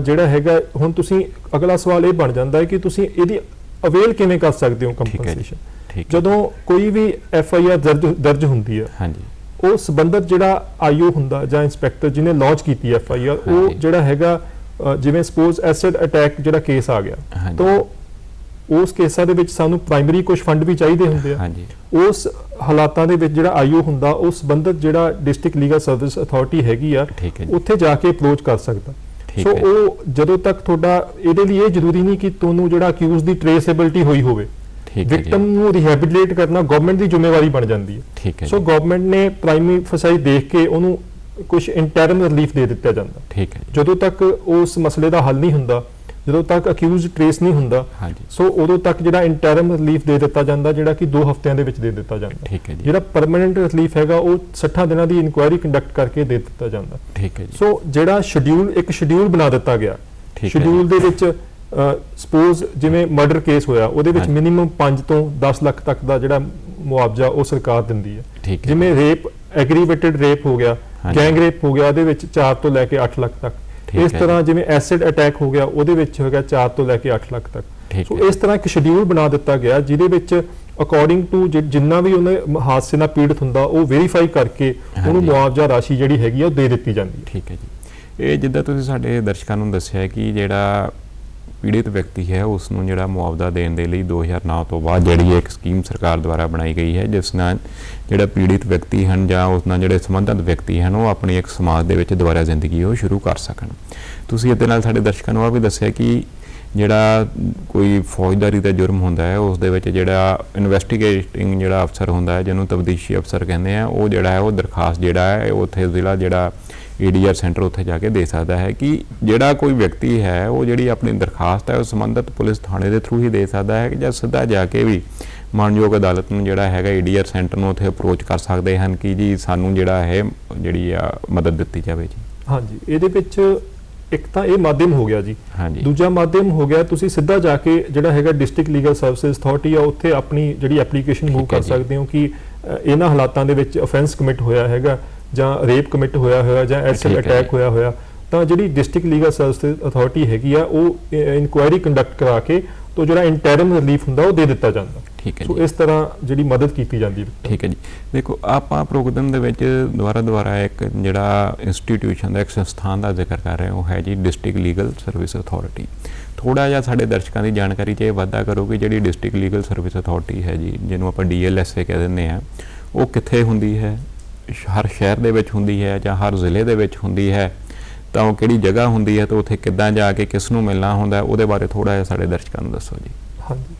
ਜਿਹੜਾ ਹੈਗਾ ਹੁਣ ਤੁਸੀਂ ਅਗਲਾ ਸਵਾਲ ਇਹ ਬਣ ਜਾਂਦਾ ਹੈ ਕਿ ਤੁਸੀਂ ਇਹਦੀ ਅਵੇਲ ਕਿਵੇਂ ਕਰ ਸਕਦੇ ਹੋ ਕੰਪਨਸੇਸ਼ਨ ਠੀਕ ਹੈ। ਜਦੋਂ ਕੋਈ ਵੀ ਐਫ ਆਈ ਆਰ ਦਰਜ ਦਰਜ ਹੁੰਦੀ ਹੈ ਹਾਂਜੀ। ਉਹ ਸੰਬੰਧਤ ਜਿਹੜਾ ਆਈਓ ਹੁੰਦਾ ਜਾਂ ਇੰਸਪੈਕਟਰ ਜਿਹਨੇ ਲਾਂਚ ਕੀਤੀ ਐਫ ਆਈ ਆਰ ਉਹ ਹਾਂਜੀ। ਜਿਹੜਾ ਹੈਗਾ ਅ, ਜਿਵੇਂ ਸਪੋਜ਼ ਐਸਿਡ ਅਟੈਕ ਜਿਹੜਾ ਕੇਸ ਆ ਗਿਆ ਹਾਂਜੀ। ਤਾਂ ਉਸ ਕੇਸਾਂ ਦੇ ਵਿੱਚ ਸਾਨੂੰ ਪ੍ਰਾਇਮਰੀ ਕੁਝ ਫੰਡ ਵੀ ਚਾਹੀਦੇ ਹੁੰਦੇ ਆ। ਹਾਂਜੀ। ਉਸ ਹਾਲਾਤਾਂ ਦੇ ਵਿੱਚ ਜਿਹੜਾ ਆਈਓ ਹੁੰਦਾ ਉਹ ਸੰਬੰਧਤ ਜਿਹੜਾ ਡਿਸਟ੍ਰਿਕਟ ਲੀਗਲ ਸਰਵਿਸ ਅਥਾਰਟੀ ਹੈਗੀ ਆ ਠੀਕ ਹੈ ਜੀ। ਉੱਥੇ ਜਾ ਕੇ ਅਪਰੋਚ ਕਰ ਸਕਦਾ। ਠੀਕ ਸੋ ਹੈ। ਉਹ ਜਦੋਂ ਤੱਕ ਤੁਹਾਡਾ ਇਹਦੇ ਲਈ ਇਹ ਜ਼ਰੂਰੀ ਨਹੀਂ ਕਿ ਤੁਹਾਨੂੰ ਜਿਹੜਾ ਅਕਿਊਜ਼ ਦੀ ਟ੍ਰੇਸੇਬਿਲਟੀ ਹੋਈ ਹੋਵੇ। ਠੀਕ ਹੈ ਵਿਕਟਮ ਨੂੰ ਰਿਹੈਬਿਲਿਟੇਟ ਕਰਨਾ ਗਵਰਨਮੈਂਟ ਦੀ ਜ਼ਿੰਮੇਵਾਰੀ ਬਣ ਜਾਂਦੀ ਹੈ। ਠੀਕ ਹੈ ਸੋ ਗਵਰਨਮੈਂਟ ਨੇ ਪ੍ਰਾਇਮਰੀ ਫਸਾਈ ਦੇਖ ਕੇ ਉਹਨੂੰ ਕੁਝ ਇੰਟਰਮ ਰਿਲੀਫ ਦੇ ਦਿੱਤਾ ਜਾਂਦਾ। ਠੀਕ ਹੈ ਜਦੋਂ ਤੱਕ ਉਸ ਮਸਲੇ ਦਾ ਹੱਲ ਨਹੀਂ ਹੁੰਦਾ ਜਦੋਂ ਤੱਕ ਅਕਿਊਜ਼ ਟ੍ਰੇਸ ਨਹੀਂ ਹੁੰਦਾ ਹਾਂਜੀ। ਸੋ ਉਦੋਂ ਤੱਕ ਜਿਹੜਾ ਇੰਟਰਮ ਰਿਲੀਫ ਦੇ ਦਿੱਤਾ ਜਾਂਦਾ ਜਿਹੜਾ ਕਿ 2 ਹਫ਼ਤਿਆਂ ਦੇ ਵਿੱਚ ਦੇ ਦਿੱਤਾ ਜਾਂਦਾ। ਠੀਕ ਹੈ ਜੀ। ਜਿਹੜਾ ਪਰਮਨੈਂਟ ਰਿਲੀਫ ਹੈਗਾ ਉਹ 60 ਦਿਨਾਂ ਦੀ ਇਨਕੁਆਇਰੀ ਕੰਡਕਟ ਕਰਕੇ ਦੇ ਦਿੱਤਾ ਜਾਂਦਾ। ਠੀਕ ਹੈ ਜੀ। ਸੋ ਜਿਹੜਾ ਸ਼ਡਿਊਲ ਇੱਕ ਸ਼ਡਿਊਲ ਬਣਾ ਦਿੱਤਾ ਗਿਆ। ਸ਼ਡਿਊਲ ਦੇ ਵਿੱਚ ਸਪੋਜ਼ ਜਿਵੇਂ ਮਰਡਰ ਕੇਸ ਹੋਇਆ ਉਹਦੇ ਵਿੱਚ। ਮਿਨੀਮਮ 5 ਤੋਂ 10 ਲੱਖ ਤੱਕ ਦਾ ਜਿਹੜਾ ਮੁਆਵਜ਼ਾ ਉਹ ਸਰਕਾਰ ਦਿੰਦੀ ਹੈ। ਜਿਵੇਂ ਰੇਪ ਐਗਰੀਵੇਟਡ ਰੇਪ ਹੋ ਗਿਆ। ਗੈਂਗ ਰੇਪ ਹੋ ਗਿਆ ਉਹਦੇ ਵਿੱਚ 4 ਤੋਂ ਲੈ ਕੇ 8 ਲੱਖ ਤੱਕ। ਇਸ ਤਰ੍ਹਾਂ ਜਿਵੇਂ ਐਸਿਡ ਅਟੈਕ ਹੋ ਗਿਆ ਉਹਦੇ ਵਿੱਚ ਹੈਗਾ 4 ਤੋਂ ਲੈ ਕੇ 8 ਲੱਖ ਤੱਕ। ਸੋ ਇਸ ਤਰ੍ਹਾਂ ਇੱਕ ਸ਼ਡਿਊਲ ਬਣਾ ਦਿੱਤਾ ਗਿਆ ਜਿਹਦੇ ਵਿੱਚ ਅਕੋਰਡਿੰਗ ਟੂ ਜਿੰਨਾ ਵੀ ਉਹਨੇ ਹਾਦਸੇ ਨਾਲ ਪੀੜਤ ਹੁੰਦਾ ਉਹ ਵੈਰੀਫਾਈ ਕਰਕੇ ਉਹਨੂੰ। ਮੁਆਵਜ਼ਾ ਰਾਸ਼ੀ ਜਿਹੜੀ ਹੈਗੀ ਆ ਉਹ ਦੇ ਦਿੱਤੀ ਜਾਂਦੀ ਹੈ। ਠੀਕ ਹੈ ਜੀ। ਇਹ ਜਿੱਦਾਂ ਤੁਸੀਂ ਸਾਡੇ ਦਰਸ਼ਕਾਂ ਨੂੰ ਦੱਸਿਆ ਕਿ ਜਿਹੜਾ ਪੀੜਿਤ ਵਿਅਕਤੀ ਹੈ ਉਸ ਨੂੰ ਜਿਹੜਾ ਮੁਆਵਜ਼ਾ ਦੇਣ ਦੇ ਲਈ 2009 ਤੋਂ ਬਾਅਦ ਜਿਹੜੀ ਇੱਕ ਸਕੀਮ ਸਰਕਾਰ ਦੁਆਰਾ ਬਣਾਈ ਗਈ ਹੈ, ਜਿਸ ਨਾਲ ਜਿਹੜਾ ਪੀੜਿਤ ਵਿਅਕਤੀ ਹਨ ਜਾਂ ਉਸ ਨਾਲ ਜਿਹੜੇ ਸੰਬੰਧਿਤ ਵਿਅਕਤੀ ਹਨ, ਉਹ ਆਪਣੀ ਇੱਕ ਸਮਾਜ ਦੇ ਵਿੱਚ ਦੁਬਾਰਾ ਜ਼ਿੰਦਗੀ ਉਹ ਸ਼ੁਰੂ ਕਰ ਸਕਣ। ਤੁਸੀਂ ਇਹਦੇ ਨਾਲ ਸਾਡੇ ਦਰਸ਼ਕਾਂ ਨੂੰ ਆ ਵੀ ਦੱਸਿਆ ਕਿ ਜਿਹੜਾ ਕੋਈ ਫੌਜਦਾਰੀ ਦਾ ਜੁਰਮ ਹੁੰਦਾ ਹੈ, ਉਸ ਦੇ ਵਿੱਚ ਜਿਹੜਾ ਇਨਵੈਸਟੀਗੇਟਿੰਗ ਜਿਹੜਾ ਅਫਸਰ ਹੁੰਦਾ ਹੈ, ਜਿਹਨੂੰ ਤਬਦੀਸ਼ੀ ਅਫਸਰ ਕਹਿੰਦੇ ਆ, ਉਹ ਜਿਹੜਾ ਹੈ, ਉਹ ਦਰਖਾਸਤ ਜਿਹੜਾ ਹੈ, ਉਹ ਉੱਥੇ ਜ਼ਿਲ੍ਹਾ ਜਿਹੜਾ ਏਡੀਆਰ ਸੈਂਟਰ ਉੱਥੇ ਜਾ ਕੇ ਦੇ ਸਕਦਾ ਹੈ ਕਿ ਜਿਹੜਾ ਕੋਈ ਵਿਅਕਤੀ ਹੈ ਉਹ ਜਿਹੜੀ ਆਪਣੀ ਦਰਖਾਸਤ ਹੈ ਉਹ ਸੰਬੰਧਿਤ ਪੁਲਿਸ ਥਾਣੇ ਦੇ ਥਰੂ ਹੀ ਦੇ ਸਕਦਾ ਹੈ ਕਿ ਜਾਂ ਸਿੱਧਾ ਜਾ ਕੇ ਵੀ ਮਾਨਯੋਗ ਅਦਾਲਤ ਨੂੰ ਜਿਹੜਾ ਹੈਗਾ ਏਡੀਆਰ ਸੈਂਟਰ ਨੂੰ ਉੱਥੇ ਅਪਰੋਚ ਕਰ ਸਕਦੇ ਹਨ ਕਿ ਜੀ ਸਾਨੂੰ ਜਿਹੜਾ ਹੈ ਜਿਹੜੀ ਆ ਮਦਦ ਦਿੱਤੀ ਜਾਵੇ ਜੀ। ਹਾਂਜੀ ਇਹਦੇ ਵਿੱਚ ਇੱਕ ਤਾਂ ਇਹ ਮਾਧਿਅਮ ਹੋ ਗਿਆ ਜੀ। ਦੂਜਾ ਮਾਧਿਅਮ ਹੋ ਗਿਆ ਤੁਸੀਂ ਸਿੱਧਾ ਜਾ ਕੇ ਜਿਹੜਾ ਹੈਗਾ ਡਿਸਟ੍ਰਿਕਟ ਲੀਗਲ ਸਰਵਿਸਿਜ਼ ਅਥਾਰਟੀ ਆ ਉੱਥੇ ਆਪਣੀ ਜਿਹੜੀ ਐਪਲੀਕੇਸ਼ਨ ਮੂਵ ਕਰ। ਸਕਦੇ ਹੋ ਕਿ ਇਹਨਾਂ ਹਾਲਾਤਾਂ ਦੇ ਵਿੱਚ ਅਫੈਂਸ ਕਮਿਟ ਹੋਇਆ ਹੈਗਾ। ਜਾਂ ਰੇਪ ਕਮਿਟ ਹੋਇਆ ਹੋਇਆ ਜਾਂ ਐਸਿਡ ਅਟੈਕ। ਹੋਇਆ ਹੋਇਆ ਤਾਂ ਜਿਹੜੀ ਡਿਸਟ੍ਰਿਕਟ ਲੀਗਲ ਸਰਵਿਸਿਜ਼ ਅਥਾਰਟੀ ਹੈਗੀ ਆ ਉਹ ਇਨਕੁਆਇਰੀ ਕੰਡਕਟ ਕਰਾ ਕੇ ਤੋਂ ਜਿਹੜਾ ਇੰਟਰਮ ਰਿਲੀਫ ਹੁੰਦਾ ਉਹ ਦੇ ਦਿੱਤਾ ਜਾਂਦਾ। ਠੀਕ ਹੈ ਸੋ ਇਸ ਤਰ੍ਹਾਂ ਜਿਹੜੀ ਮਦਦ ਕੀਤੀ ਜਾਂਦੀ ਹੈ। ਠੀਕ ਹੈ ਜੀ। ਦੇਖੋ ਆਪਾਂ ਪ੍ਰੋਗਰਾਮ ਦੇ ਵਿੱਚ ਦੁਬਾਰਾ ਦੁਬਾਰਾ ਇੱਕ ਜਿਹੜਾ ਇੰਸਟੀਟਿਊਸ਼ਨ ਦਾ ਇੱਕ ਸੰਸਥਾਨ ਦਾ ਜ਼ਿਕਰ ਕਰ ਰਹੇ ਹਾਂ ਉਹ ਹੈ ਜੀ ਡਿਸਟ੍ਰਿਕਟ ਲੀਗਲ ਸਰਵਿਸ ਅਥਾਰਟੀ ਥੋੜਾ ਜਿਹਾ ਸਾਡੇ ਦਰਸ਼ਕਾਂ ਦੀ ਜਾਣਕਾਰੀ 'ਚ ਇਹ ਵਾਧਾ ਕਰੋ ਕਿ ਜਿਹੜੀ ਡਿਸਟ੍ਰਿਕਟ ਲੀਗਲ ਸਰਵਿਸ ਅਥਾਰਟੀ ਹੈ ਜੀ ਜਿਹਨੂੰ ਆਪਾਂ ਡੀਐਲਐਸਏ ਕਹਿ ਦਿੰਦੇ ਆ ਉਹ ਕਿੱਥੇ ਹੁੰਦੀ ਹੈ? ਹਰ ਸ਼ਹਿਰ ਦੇ ਵਿੱਚ ਹੁੰਦੀ ਹੈ ਜਾਂ ਹਰ ਜ਼ਿਲ੍ਹੇ ਦੇ ਵਿੱਚ ਹੁੰਦੀ ਹੈ, ਤਾਂ ਉਹ ਕਿਹੜੀ ਜਗ੍ਹਾ ਹੁੰਦੀ ਹੈ ਤੇ ਉੱਥੇ ਕਿੱਦਾਂ ਜਾ ਕੇ ਕਿਸ ਨੂੰ ਮਿਲਣਾ ਹੁੰਦਾ ਉਹਦੇ ਬਾਰੇ ਥੋੜਾ ਜਿਹਾ ਸਾਡੇ ਦਰਸ਼ਕਾਂ ਨੂੰ ਦੱਸੋ ਜੀ। ਹਾਂਜੀ।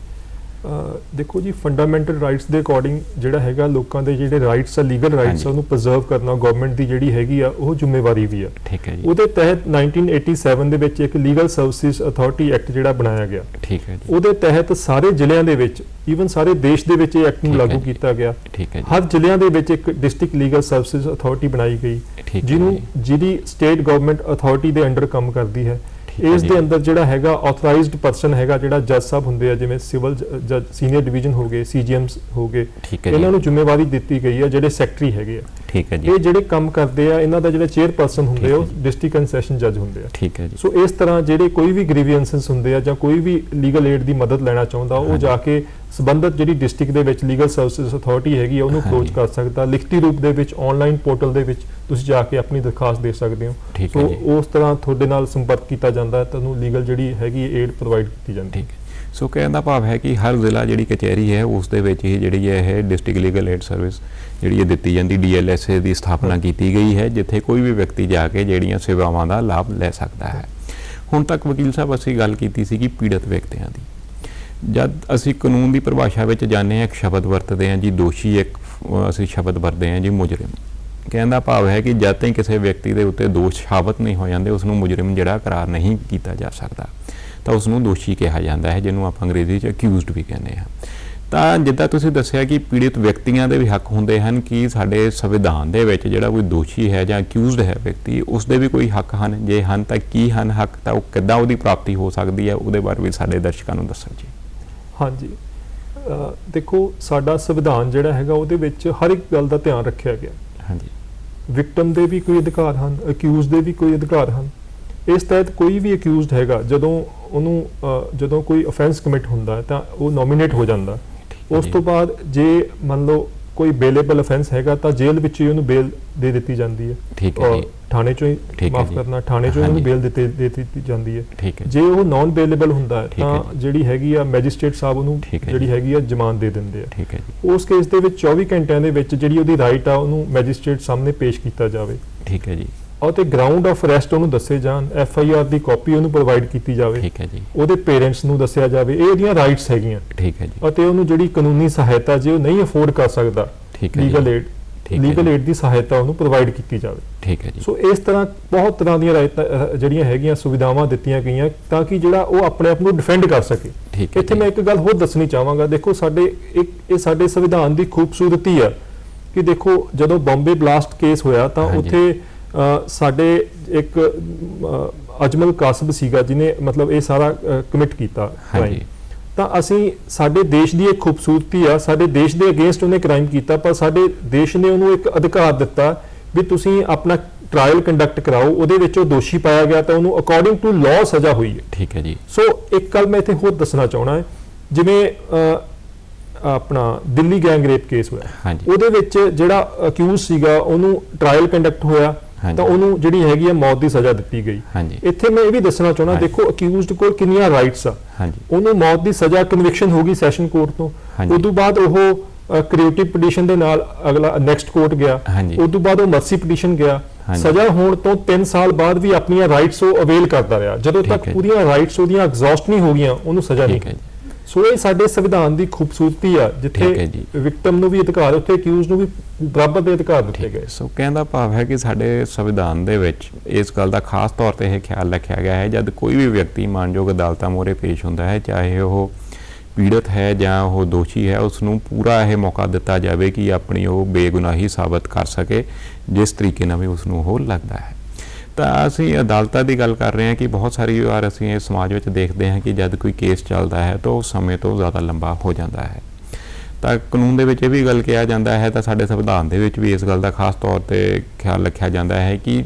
ਦੇਖੋ ਜੀ ਫੰਡਾਮੈਂਟਲ ਰਾਈਟਸ ਦੇ ਅਕੋਰਡਿੰਗ ਜਿਹੜਾ ਹੈਗਾ ਲੋਕਾਂ ਦੇ ਜਿਹੜੇ ਰਾਈਟਸ ਆ ਲੀਗਲ ਰਾਈਟਸ। ਆ ਉਹਨੂੰ ਪ੍ਰੀਜ਼ਰਵ ਕਰਨਾ ਗਵਰਨਮੈਂਟ ਦੀ ਜਿਹੜੀ ਹੈਗੀ ਆ ਉਹ ਜ਼ਿੰਮੇਵਾਰੀ ਵੀ ਆ। ਠੀਕ ਹੈ ਜੀ। ਉਹਦੇ ਤਹਿਤ 1987 ਦੇ ਵਿੱਚ ਇੱਕ ਲੀਗਲ ਸਰਵਿਸਿਜ਼ ਅਥਾਰਟੀ ਐਕਟ ਜਿਹੜਾ ਬਣਾਇਆ ਗਿਆ। ਠੀਕ ਹੈ ਜੀ। ਉਹਦੇ ਤਹਿਤ ਸਾਰੇ ਜ਼ਿਲ੍ਹਿਆਂ ਦੇ ਵਿੱਚ ਈਵਨ ਸਾਰੇ ਦੇਸ਼ ਦੇ ਵਿੱਚ ਇਹ ਐਕਟ ਨੂੰ ਲਾਗੂ। ਕੀਤਾ ਗਿਆ। ਠੀਕ ਹੈ ਜੀ। ਹਰ ਜ਼ਿਲ੍ਹਿਆਂ ਦੇ ਵਿੱਚ ਇੱਕ ਡਿਸਟ੍ਰਿਕਟ ਲੀਗਲ ਸਰਵਿਸਿਜ਼ ਅਥਾਰਟੀ ਬਣਾਈ ਗਈ। ਜਿਹਨੂੰ। ਜਿਹਦੀ ਸਟੇਟ ਗਵਰਨਮੈਂਟ ਅਥਾਰਟੀ ਦੇ ਅੰਡਰ ਕੰਮ ਕਰਦੀ ਹੈ। ਇਸ। ਦੇ ਅੰਦਰ ਜਿਹੜਾ ਹੈਗਾ ਆਥੋਰਾਈਜ਼ਡ ਪਰਸਨ ਹੈਗਾ ਜਿਹੜਾ ਜੱਜ ਸਾਹਿਬ ਹੁੰਦੇ ਆ ਜਿਵੇਂ ਸਿਵਲ ਜੱਜ ਸੀਨੀਅਰ ਡਿਵੀਜ਼ਨ ਹੋ ਗਏ ਸੀਜੀਐਮਸ ਹੋ ਗਏ ਇਹਨਾਂ ਨੂੰ ਜ਼ਿੰਮੇਵਾਰੀ ਦਿੱਤੀ ਗਈ ਹੈ ਜਿਹੜੇ ਸੈਕਟਰੀ ਹੈਗੇ ਆ ਠੀਕ ਹੈ ਜੀ ਇਹ ਜਿਹੜੇ ਕੰਮ ਕਰਦੇ ਆ ਇਹਨਾਂ ਦਾ ਜਿਹੜਾ ਚੇਅਰਪਰਸਨ ਹੁੰਦੇ ਠੀਕ ਆ ਉਹ। ਡਿਸਟ੍ਰਿਕਟ ਕੰਸੈਸ਼ਨ ਜੱਜ ਹੁੰਦੇ ਆ ਠੀਕ ਹੈ ਜੀ ਸੋ ਇਸ ਤਰ੍ਹਾਂ ਜਿਹੜੇ ਕੋਈ ਵੀ ਗ੍ਰੀਵੈਂਸਸ ਹੁੰਦੇ ਆ ਜਾਂ ਕੋਈ ਵੀ ਲੀਗਲ ਏਡ ਦੀ ਮਦਦ ਲੈਣਾ ਚਾਹੁੰਦਾ ਉਹ। ਜਾ ਕੇ ਸਬੰਧਤ ਜਿਹੜੀ ਡਿਸਟ੍ਰਿਕਟ ਦੇ ਵਿੱਚ ਲੀਗਲ ਸਰਵਿਸਿਜ਼ ਅਥਾਰਟੀ ਹੈਗੀ ਆ ਉਹਨੂੰ ਅਪਰੋਚ। ਕਰ ਸਕਦਾ ਲਿਖਤੀ ਰੂਪ ਦੇ ਵਿੱਚ ਆਨਲਾਈਨ ਪੋਰਟਲ ਦੇ ਵਿੱਚ ਤੁਸੀਂ ਜਾ ਕੇ ਆਪਣੀ ਦਰਖਾਸਤ ਦੇ ਸਕਦੇ ਹੋ। ਸੋ ਉਸ ਤਰ੍ਹਾਂ ਤੁਹਾਡੇ ਨਾਲ ਸੰਪਰਕ ਕੀਤਾ ਜਾਂਦਾ ਹੈ ਤੁਹਾਨੂੰ ਲੀਗਲ ਜਿਹੜੀ ਹੈਗੀ ਏਡ ਪ੍ਰੋਵਾਈਡ ਕੀਤੀ ਜਾਂਦੀ ਹੈ। ਸੋ ਕਹਿਣ ਦਾ ਭਾਵ ਹੈ ਕਿ ਹਰ ਜ਼ਿਲ੍ਹਾ ਜਿਹੜੀ ਕਚਹਿਰੀ ਹੈ ਉਸ ਦੇ ਵਿੱਚ ਹੀ ਜਿਹੜੀ ਹੈ ਇਹ ਡਿਸਟ੍ਰਿਕਟ ਲੀਗਲ ਏਡ ਸਰਵਿਸ ਜਿਹੜੀ ਇਹ ਦਿੱਤੀ ਜਾਂਦੀ ਡੀਐਲਐਸਏ ਦੀ ਸਥਾਪਨਾ ਕੀਤੀ ਗਈ ਹੈ ਜਿੱਥੇ ਕੋਈ ਵੀ ਵਿਅਕਤੀ ਜਾ ਕੇ ਜਿਹੜੀਆਂ ਸੇਵਾਵਾਂ ਦਾ ਲਾਭ ਲੈ ਸਕਦਾ ਹੈ। ਹੁਣ ਤੱਕ ਵਕੀਲ ਸਾਹਿਬ ਅਸੀਂ ਗੱਲ ਕੀਤੀ ਸੀ ਕਿ ਪੀੜਤ ਵਿਅਕਤੀਆਂ ਦੀ। ਜਦ ਅਸੀਂ ਕਾਨੂੰਨ ਦੀ ਪਰਿਭਾਸ਼ਾ ਵਿੱਚ ਜਾਂਦੇ ਹਾਂ, ਇੱਕ ਸ਼ਬਦ ਵਰਤਦੇ ਹਾਂ ਜੀ, ਦੋਸ਼ੀ, ਇੱਕ ਅਸੀਂ ਸ਼ਬਦ ਵਰਤਦੇ ਹਾਂ ਜੀ, ਮੁਜਰਮ। ਕਹਿਣ ਦਾ ਭਾਵ ਹੈ ਕਿ ਜਦ ਤਾਈਂ ਕਿਸੇ ਵਿਅਕਤੀ ਦੇ ਉੱਤੇ ਦੋਸ਼ ਸਾਬਤ ਨਹੀਂ ਹੋ ਜਾਂਦੇ ਉਸ ਨੂੰ ਮੁਜਰਮ ਜਿਹੜਾ ਕਰਾਰ ਨਹੀਂ ਕੀਤਾ ਜਾ ਸਕਦਾ। ਤਾਂ ਉਸ ਨੂੰ ਦੋਸ਼ੀ ਕਿਹਾ ਜਾਂਦਾ ਹੈ, ਜਿਹਨੂੰ ਆਪਾਂ ਅੰਗਰੇਜ਼ੀ 'ਚ ਅਕਿਊਜ਼ਡ ਵੀ ਕਹਿੰਦੇ ਹਾਂ। ਤਾਂ ਜਿੱਦਾਂ ਤੁਸੀਂ ਦੱਸਿਆ ਕਿ ਪੀੜਿਤ ਵਿਅਕਤੀਆਂ ਦੇ ਵੀ ਹੱਕ ਹੁੰਦੇ ਹਨ ਕਿ ਸਾਡੇ ਸੰਵਿਧਾਨ ਦੇ ਵਿੱਚ ਜਿਹੜਾ ਕੋਈ ਦੋਸ਼ੀ ਹੈ ਜਾਂ ਅਕਿਊਜ਼ਡ ਹੈ ਵਿਅਕਤੀ, ਉਸ ਦੇ ਵੀ ਕੋਈ ਹੱਕ ਹਨ। ਜੇ ਹਨ ਤਾਂ ਕੀ ਹਨ ਹੱਕ? ਤਾਂ ਉਹ ਕਿੱਦਾਂ ਉਹਦੀ ਪ੍ਰਾਪਤੀ ਹੋ ਸਕਦੀ ਹੈ? ਉਹਦੇ ਬਾਰੇ ਵੀ ਸਾਡੇ ਦਰਸ਼ਕਾਂ ਨੂੰ ਦੱਸੋ ਜੀ। ਹਾਂਜੀ। ਦੇਖੋ ਸਾਡਾ ਸੰਵਿਧਾਨ ਜਿਹੜਾ ਹੈਗਾ ਉਹਦੇ ਵਿੱਚ ਹਰ ਇੱਕ ਗੱਲ ਦਾ ਧਿਆਨ ਰੱਖਿਆ ਗਿਆ। ਹਾਂਜੀ। ਵਿਕਟਮ ਦੇ ਵੀ ਕੋਈ ਅਧਿਕਾਰ ਹਨ ਅਕਿਊਜ਼ ਦੇ ਵੀ ਕੋਈ ਅਧਿਕਾਰ ਹਨ। ਇਸ ਤਹਿਤ ਕੋਈ ਵੀ ਅਕਿਊਜ਼ਡ ਹੈਗਾ ਜਦੋਂ ਉਹਨੂੰ ਜਦੋਂ ਕੋਈ ਅਫੈਂਸ ਕਮਿਟ ਹੁੰਦਾ ਹੈ ਤਾਂ ਉਹ ਨੋਮੀਨੇਟ ਹੋ ਜਾਂਦਾ। ਉਸ। ਤੋਂ ਬਾਅਦ ਜੇ ਮੰਨ ਲਓ ਕੋਈ ਬੇਲੇਬਲ ਅਫੈਂਸ ਹੈਗਾ ਤਾਂ ਜੇਲ੍ਹ ਵਿੱਚ ਹੀ ਉਹਨੂੰ ਬੇਲ ਦੇ ਦਿੱਤੀ ਜਾਂਦੀ ਹੈ। ਠੀਕ ਹੈ ਜੀ। ਥਾਣੇ ਚੋਂ ਹੀ ਮਾਫ। ਕਰਨਾ ਥਾਣੇ ਚੋਂ ਉਹਨੂੰ। ਬੇਲ ਦਿੱਤੇ ਦੇ ਦਿੱਤੀ ਜਾਂਦੀ ਹੈ। ਠੀਕ ਹੈ ਜੇ। ਉਹ ਨਾਨ ਬੇਲੇਬਲ ਹੁੰਦਾ ਹੈ ਤਾਂ ਜਿਹੜੀ ਹੈਗੀ ਆ ਮੈਜਿਸਟ੍ਰੇਟ ਸਾਹਿਬ ਉਹਨੂੰ ਜਿਹੜੀ। ਹੈਗੀ ਆ ਜ਼ਮਾਨਤ ਦੇ ਦਿੰਦੇ ਆ। ਠੀਕ ਹੈ ਜੀ। ਉਸ ਕੇਸ ਦੇ ਵਿੱਚ 24 ਘੰਟਿਆਂ ਦੇ ਵਿੱਚ ਜਿਹੜੀ ਉਹਦੀ ਰਾਈਟ ਆ ਉਹਨੂੰ ਮੈਜਿਸਟ੍ਰੇਟ ਸਾਹਮਣੇ ਪੇਸ਼ ਕੀਤਾ ਜਾਵੇ। ਠੀਕ ਹੈ ਜੀ। ਔਰ ਤੇ ਗਰਾਊਂਡ ਆਫ ਅਰੈਸਟ ਉਹਨੂੰ ਦੱਸੇ ਜਾਣ ਐਫ ਆਈ ਆਰ ਦੀ ਕਾਪੀ ਉਹਨੂੰ ਪ੍ਰੋਵਾਈਡ ਕੀਤੀ ਜਾਵੇ। ਠੀਕ ਹੈ ਜੀ। ਉਹਦੇ ਪੇਰੈਂਟਸ ਨੂੰ ਦੱਸਿਆ ਜਾਵੇ। ਇਹ ਉਹਦੀਆਂ ਰਾਈਟਸ ਹੈਗੀਆਂ। ਠੀਕ ਹੈ ਜੀ। ਅਤੇ ਉਹਨੂੰ ਜਿਹੜੀ ਕਾਨੂੰਨੀ ਸਹਾਇਤਾ ਜੇ ਉਹ ਨਹੀਂ ਅਫੋਰਡ ਕਰ ਸਕਦਾ ਠੀਕ ਹੈ ਜੀ। Legal aid legal. ਏਡ ਦੀ ਸਹਾਇਤਾ ਉਹਨੂੰ ਪ੍ਰੋਵਾਈਡ ਕੀਤੀ ਜਾਵੇ। ਠੀਕ ਹੈ ਜੀ। ਸੋ ਇਸ ਤਰ੍ਹਾਂ ਬਹੁਤ ਤਰ੍ਹਾਂ ਦੀਆਂ ਜਿਹੜੀਆਂ ਹੈਗੀਆਂ ਸੁਵਿਧਾਵਾਂ ਦਿੱਤੀਆਂ ਗਈਆਂ ਤਾਂ ਕਿ ਜਿਹੜਾ ਉਹ ਆਪਣੇ ਆਪ ਨੂੰ ਡਿਫੈਂਡ ਕਰ ਸਕੇ। ਇੱਥੇ। ਮੈਂ ਇੱਕ ਗੱਲ ਹੋਰ ਦੱਸਣੀ ਚਾਹਾਂਗਾ। ਦੇਖੋ ਸਾਡੇ ਇੱਕ ਇਹ ਸਾਡੇ ਸੰਵਿਧਾਨ ਦੀ ਖੂਬਸੂਰਤੀ ਆ ਕਿ ਦੇਖੋ ਜਦੋਂ ਬੰਬੇ ਬਲਾਸਟ ਕੇਸ ਹੋਇਆ ਤਾਂ। ਉੱਥੇ ਸਾਡੇ ਇੱਕ ਅਜਮਲ ਕਾਸਬ ਸੀਗਾ ਜਿਨੇ ਮਤਲਬ ਇਹ ਸਾਰਾ ਕਮਿਟ ਕੀਤਾ ਹਾਂਜੀ। ਤਾਂ ਅਸੀਂ ਸਾਡੇ ਦੇਸ਼ ਦੀ ਇੱਕ ਖੂਬਸੂਰਤੀ ਆ ਸਾਡੇ ਦੇਸ਼ ਦੇ ਅਗੇਂਸਟ ਉਹਨੇ ਕ੍ਰਾਈਮ ਕੀਤਾ ਪਰ ਸਾਡੇ ਦੇਸ਼ ਨੇ ਉਹਨੂੰ ਇੱਕ ਅਧਿਕਾਰ ਦਿੱਤਾ ਵੀ ਤੁਸੀਂ ਆਪਣਾ ਟ੍ਰਾਇਲ ਕੰਡਕਟ ਕਰਾਓ ਉਹਦੇ ਵਿੱਚ ਉਹ ਦੋਸ਼ੀ ਪਾਇਆ ਗਿਆ ਤਾਂ ਉਹਨੂੰ ਅਕੋਰਡਿੰਗ ਟੂ ਲਾਅ ਸਜ਼ਾ ਹੋਈ ਹੈ। ਠੀਕ ਹੈ ਜੀ। ਸੋ ਇੱਕ ਗੱਲ ਮੈਂ ਇੱਥੇ ਹੋਰ ਦੱਸਣਾ ਚਾਹਣਾ ਹੈ ਜਿਵੇਂ ਆਪਣਾ ਦਿੱਲੀ ਗੈਂਗ ਰੇਪ ਕੇਸ ਹੋਇਆ। ਉਹਦੇ ਵਿੱਚ ਜਿਹੜਾ ਅਕਿਊਜ਼ ਸੀਗਾ ਉਹਨੂੰ ਟ੍ਰਾਇਲ ਕੰਡਕਟ ਹੋਇਆ। ਤਾਂ ਉਹਨੂੰ ਜਿਹੜੀ ਹੈਗੀ ਹੈ ਮੌਤ ਦੀ ਸਜ਼ਾ ਦਿੱਤੀ ਗਈ ਇੱਥੇ ਮੈਂ ਇਹ ਵੀ ਦੱਸਣਾ ਹਾਂਜੀ। ਦੇਖੋ ਅਕਿਊਜ਼ਡ ਕੋਲ ਕਿੰਨੀਆਂ ਰਾਈਟਸ ਆ ਉਹਨੂੰ ਮੌਤ ਦੀ ਸਜ਼ਾ ਕਨਵਿਕਸ਼ਨ ਹੋ ਗਈ ਸੈਸ਼ਨ ਕੋਰਟ ਤੋਂ। ਉਸ ਤੋਂ ਬਾਅਦ ਉਹ ਕ੍ਰੀਏਟਿਵ ਪਟੀਸ਼ਨ ਦੇ ਨਾਲ ਅਗਲਾ ਨੈਕਸਟ ਕੋਰਟ ਗਿਆ। ਉਸ ਤੋਂ ਬਾਅਦ ਉਹ ਮਰਸੀ ਪਟੀਸ਼ਨ ਗਿਆ। ਸਜ਼ਾ ਹੋਣ ਤੋਂ 3 ਸਾਲ ਬਾਅਦ ਵੀ ਆਪਣੀਆਂ ਰਾਈਟਸ ਉਹ ਅਵੇਲ ਕਰਦਾ ਰਿਹਾ ਜਦੋਂ ਤੱਕ। ਪੂਰੀਆਂ ਰਾਈਟਸ ਉਹਦੀਆਂ ਐਗਜ਼ੌਸਟ ਨਹੀਂ ਹੋ ਗਈਆਂ ਉਹਨੂੰ ਸਜ਼ਾ ਨਹੀਂ ਸੋ ਇਹ ਸਾਡੇ ਸੰਵਿਧਾਨ ਦੀ ਖੂਬਸੂਰਤੀ ਆ ਜਿੱਥੇ। ਵਿਕਟਮ ਨੂੰ ਵੀ ਅਧਿਕਾਰ ਉੱਥੇ ਅਕਿਊਜ਼ ਨੂੰ ਵੀ ਬਰਾਬਰ ਦੇ ਅਧਿਕਾਰ ਦਿੱਤੇ ਗਏ। ਸੋ ਕਹਿਣ ਦਾ ਭਾਵ ਹੈ ਕਿ ਸਾਡੇ ਸੰਵਿਧਾਨ ਦੇ ਵਿੱਚ ਇਸ ਗੱਲ ਦਾ ਖਾਸ ਤੌਰ ਤੇ ਇਹ ਖਿਆਲ ਰੱਖਿਆ ਗਿਆ ਹੈ ਜਦ ਕੋਈ ਵੀ ਵਿਅਕਤੀ ਮਾਨਯੋਗ ਅਦਾਲਤਾਂ ਮੂਹਰੇ ਪੇਸ਼ ਹੁੰਦਾ ਹੈ ਚਾਹੇ ਉਹ ਪੀੜਤ ਹੈ ਜਾਂ ਉਹ ਦੋਸ਼ੀ ਹੈ ਉਸ ਨੂੰ ਪੂਰਾ ਇਹ ਮੌਕਾ ਦਿੱਤਾ ਜਾਵੇ ਕਿ ਆਪਣੀ ਉਹ ਬੇਗੁਨਾਹੀ ਸਾਬਤ ਕਰ ਸਕੇ ਜਿਸ ਤਰੀਕੇ ਨਾਲ ਵੀ ਉਸ ਨੂੰ ਉਹ ਲੱਗਦਾ ਹੈ। ਤਾਂ ਅਸੀਂ ਅਦਾਲਤਾਂ ਦੀ ਗੱਲ ਕਰ ਰਹੇ ਹਾਂ ਕਿ ਬਹੁਤ ਸਾਰੀ ਵਾਰ ਅਸੀਂ ਇਹ ਸਮਾਜ ਵਿੱਚ ਦੇਖਦੇ ਹਾਂ ਕਿ ਜਦ ਕੋਈ ਕੇਸ ਚੱਲਦਾ ਹੈ ਤਾਂ ਉਹ ਸਮੇਂ ਤੋਂ ਜ਼ਿਆਦਾ ਲੰਬਾ ਹੋ ਜਾਂਦਾ ਹੈ। ਤਾਂ ਕਾਨੂੰਨ ਦੇ ਵਿੱਚ ਇਹ ਵੀ ਗੱਲ ਕਿਹਾ ਜਾਂਦਾ ਹੈ ਤਾਂ ਸਾਡੇ ਸੰਵਿਧਾਨ ਦੇ ਵਿੱਚ ਵੀ ਇਸ ਗੱਲ ਦਾ ਖਾਸ ਤੌਰ ਤੇ ਖਿਆਲ ਰੱਖਿਆ ਜਾਂਦਾ ਹੈ ਕਿ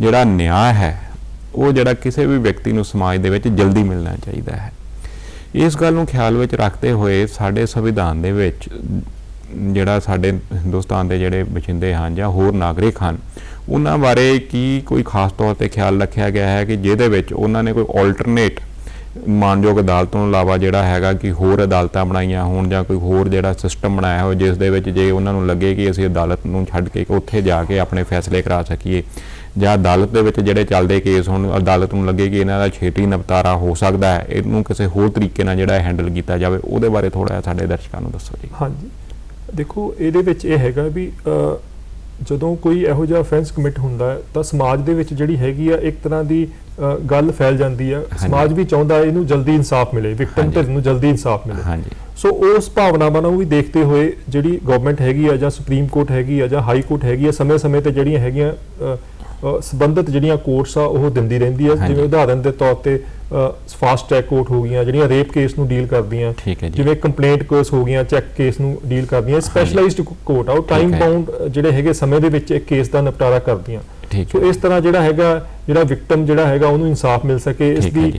ਜਿਹੜਾ ਨਿਆਂ ਹੈ, ਉਹ ਜਿਹੜਾ ਕਿਸੇ ਵੀ ਵਿਅਕਤੀ ਨੂੰ ਸਮਾਜ ਦੇ ਵਿੱਚ ਜਲਦੀ ਮਿਲਣਾ ਚਾਹੀਦਾ ਹੈ। ਇਸ ਗੱਲ ਨੂੰ ਖਿਆਲ ਵਿੱਚ ਰੱਖਦੇ ਹੋਏ ਸਾਡੇ ਸੰਵਿਧਾਨ ਦੇ ਵਿੱਚ ਜਿਹੜਾ ਸਾਡੇ ਹਿੰਦੁਸਤਾਨ ਦੇ ਜਿਹੜੇ ਵਸਿੰਦੇ ਹਨ ਜਾਂ ਹੋਰ ਨਾਗਰਿਕ ਹਨ ਉਹਨਾਂ ਬਾਰੇ ਕੀ ਕੋਈ ਖਾਸ ਤੌਰ ਤੇ ਖਿਆਲ ਰੱਖਿਆ ਗਿਆ ਹੈ ਕਿ ਜਿਹਦੇ ਵਿੱਚ ਉਹਨਾਂ ਨੇ ਕੋਈ ਆਲਟਰਨੇਟ ਮਾਨਯੋਗ ਅਦਾਲਤ ਤੋਂ ਇਲਾਵਾ ਜਿਹੜਾ ਹੈਗਾ ਕਿ ਹੋਰ ਅਦਾਲਤਾਂ ਬਣਾਈਆਂ ਹੋਣ ਜਾਂ ਕੋਈ ਹੋਰ ਜਿਹੜਾ ਸਿਸਟਮ ਬਣਾਇਆ ਹੋਵੇ, ਜਿਸ ਦੇ ਵਿੱਚ ਜੇ ਉਹਨਾਂ ਨੂੰ ਲੱਗੇ ਕਿ ਅਸੀਂ ਅਦਾਲਤ ਨੂੰ ਛੱਡ ਕੇ ਉੱਥੇ ਜਾ ਕੇ ਆਪਣੇ ਫੈਸਲੇ ਕਰਾ ਸਕੀਏ, ਜਾਂ ਅਦਾਲਤ ਦੇ ਵਿੱਚ ਜਿਹੜੇ ਚੱਲਦੇ ਕੇਸ ਹੁਣ, ਅਦਾਲਤ ਨੂੰ ਲੱਗੇ ਕਿ ਇਹਨਾਂ ਦਾ ਛੇਤੀ ਨਿਪਟਾਰਾ ਹੋ ਸਕਦਾ ਹੈ, ਇਹਨੂੰ ਕਿਸੇ ਹੋਰ ਤਰੀਕੇ ਨਾਲ ਜਿਹੜਾ ਹੈਂਡਲ ਕੀਤਾ ਜਾਵੇ, ਉਹਦੇ ਬਾਰੇ ਥੋੜਾ ਜਿਹਾ ਸਾਡੇ ਦਰਸ਼ਕਾਂ ਨੂੰ ਦੱਸੋ ਜੀ। ਹਾਂਜੀ। ਦੇਖੋ, ਇਹਦੇ ਵਿੱਚ ਇਹ ਹੈਗਾ ਵੀ ਜਦੋਂ ਕੋਈ ਇਹੋ ਜਿਹਾ ਅਫੈਂਸ ਕਮਿਟ ਹੁੰਦਾ ਹੈ ਤਾਂ ਸਮਾਜ ਦੇ ਵਿੱਚ ਜਿਹੜੀ ਹੈਗੀ ਆ ਇੱਕ ਤਰ੍ਹਾਂ ਦੀ ਗੱਲ ਫੈਲ ਜਾਂਦੀ ਆ। ਸਮਾਜ ਵੀ ਚਾਹੁੰਦਾ ਇਹਨੂੰ ਜਲਦੀ ਇਨਸਾਫ ਮਿਲੇ ਵਿਕਟਮ। ਧਿਰ ਨੂੰ ਜਲਦੀ ਇਨਸਾਫ ਮਿਲੇ। ਹਾਂਜੀ। ਸੋ ਉਸ ਭਾਵਨਾਵਾਂ ਨੂੰ ਵੀ ਦੇਖਦੇ ਹੋਏ ਜਿਹੜੀ ਗਵਰਨਮੈਂਟ ਹੈਗੀ ਆ ਜਾਂ ਸੁਪਰੀਮ ਕੋਰਟ ਹੈਗੀ ਆ ਜਾਂ ਹਾਈ ਕੋਰਟ ਹੈਗੀ ਆ ਸਮੇਂ-ਸਮੇਂ ਤੇ ਜਿਹੜੀਆਂ ਹੈਗੀਆਂ ਅ, ਸੰਬੰਧਿਤ ਜਿਹੜੀਆਂ ਕੋਰਟਸ ਆ ਉਹ ਦਿੰਦੀ ਰਹਿੰਦੀ ਹਾਂਜੀ। ਜਿਵੇਂ ਉਦਾਹਰਨ ਦੇ ਤੌਰ ਤੇ ਫਾਸਟ ਟਰੈਕ ਕੋਰਟ ਹੋ ਗਈਆਂ ਜਿਹੜੀਆਂ ਰੇਪ ਕੇਸ ਨੂੰ ਡੀਲ ਕਰਦੀਆਂ। ਹੈ ਜਿਵੇਂ ਕੰਪਲੇਂਟ ਕੇਸ ਹੋ ਗਈਆਂ ਚੈੱਕ ਕੇਸ ਨੂੰ ਡੀਲ ਕਰਦੀਆਂ। ਸਪੈਸ਼ਲਾਈਜ਼ਡ ਕੋਰਟ ਆ ਉਹ ਟਾਈਮ ਹੈ। ਬਾਉਂਡ ਜਿਹੜੇ ਹੈਗੇ ਸਮੇਂ ਦੇ ਵਿੱਚ ਇੱਕ ਕੇਸ ਦਾ ਨਿਪਟਾਰਾ ਕਰਦੀਆਂ। ਸੋ ਹੈ। ਇਸ ਤਰ੍ਹਾਂ ਜਿਹੜਾ ਹੈਗਾ ਜਿਹੜਾ ਵਿਕਟਮ ਜਿਹੜਾ ਹੈਗਾ ਉਹਨੂੰ ਇਨਸਾਫ ਮਿਲ ਸਕੇ ਇਸ ਹੈ ਦੀ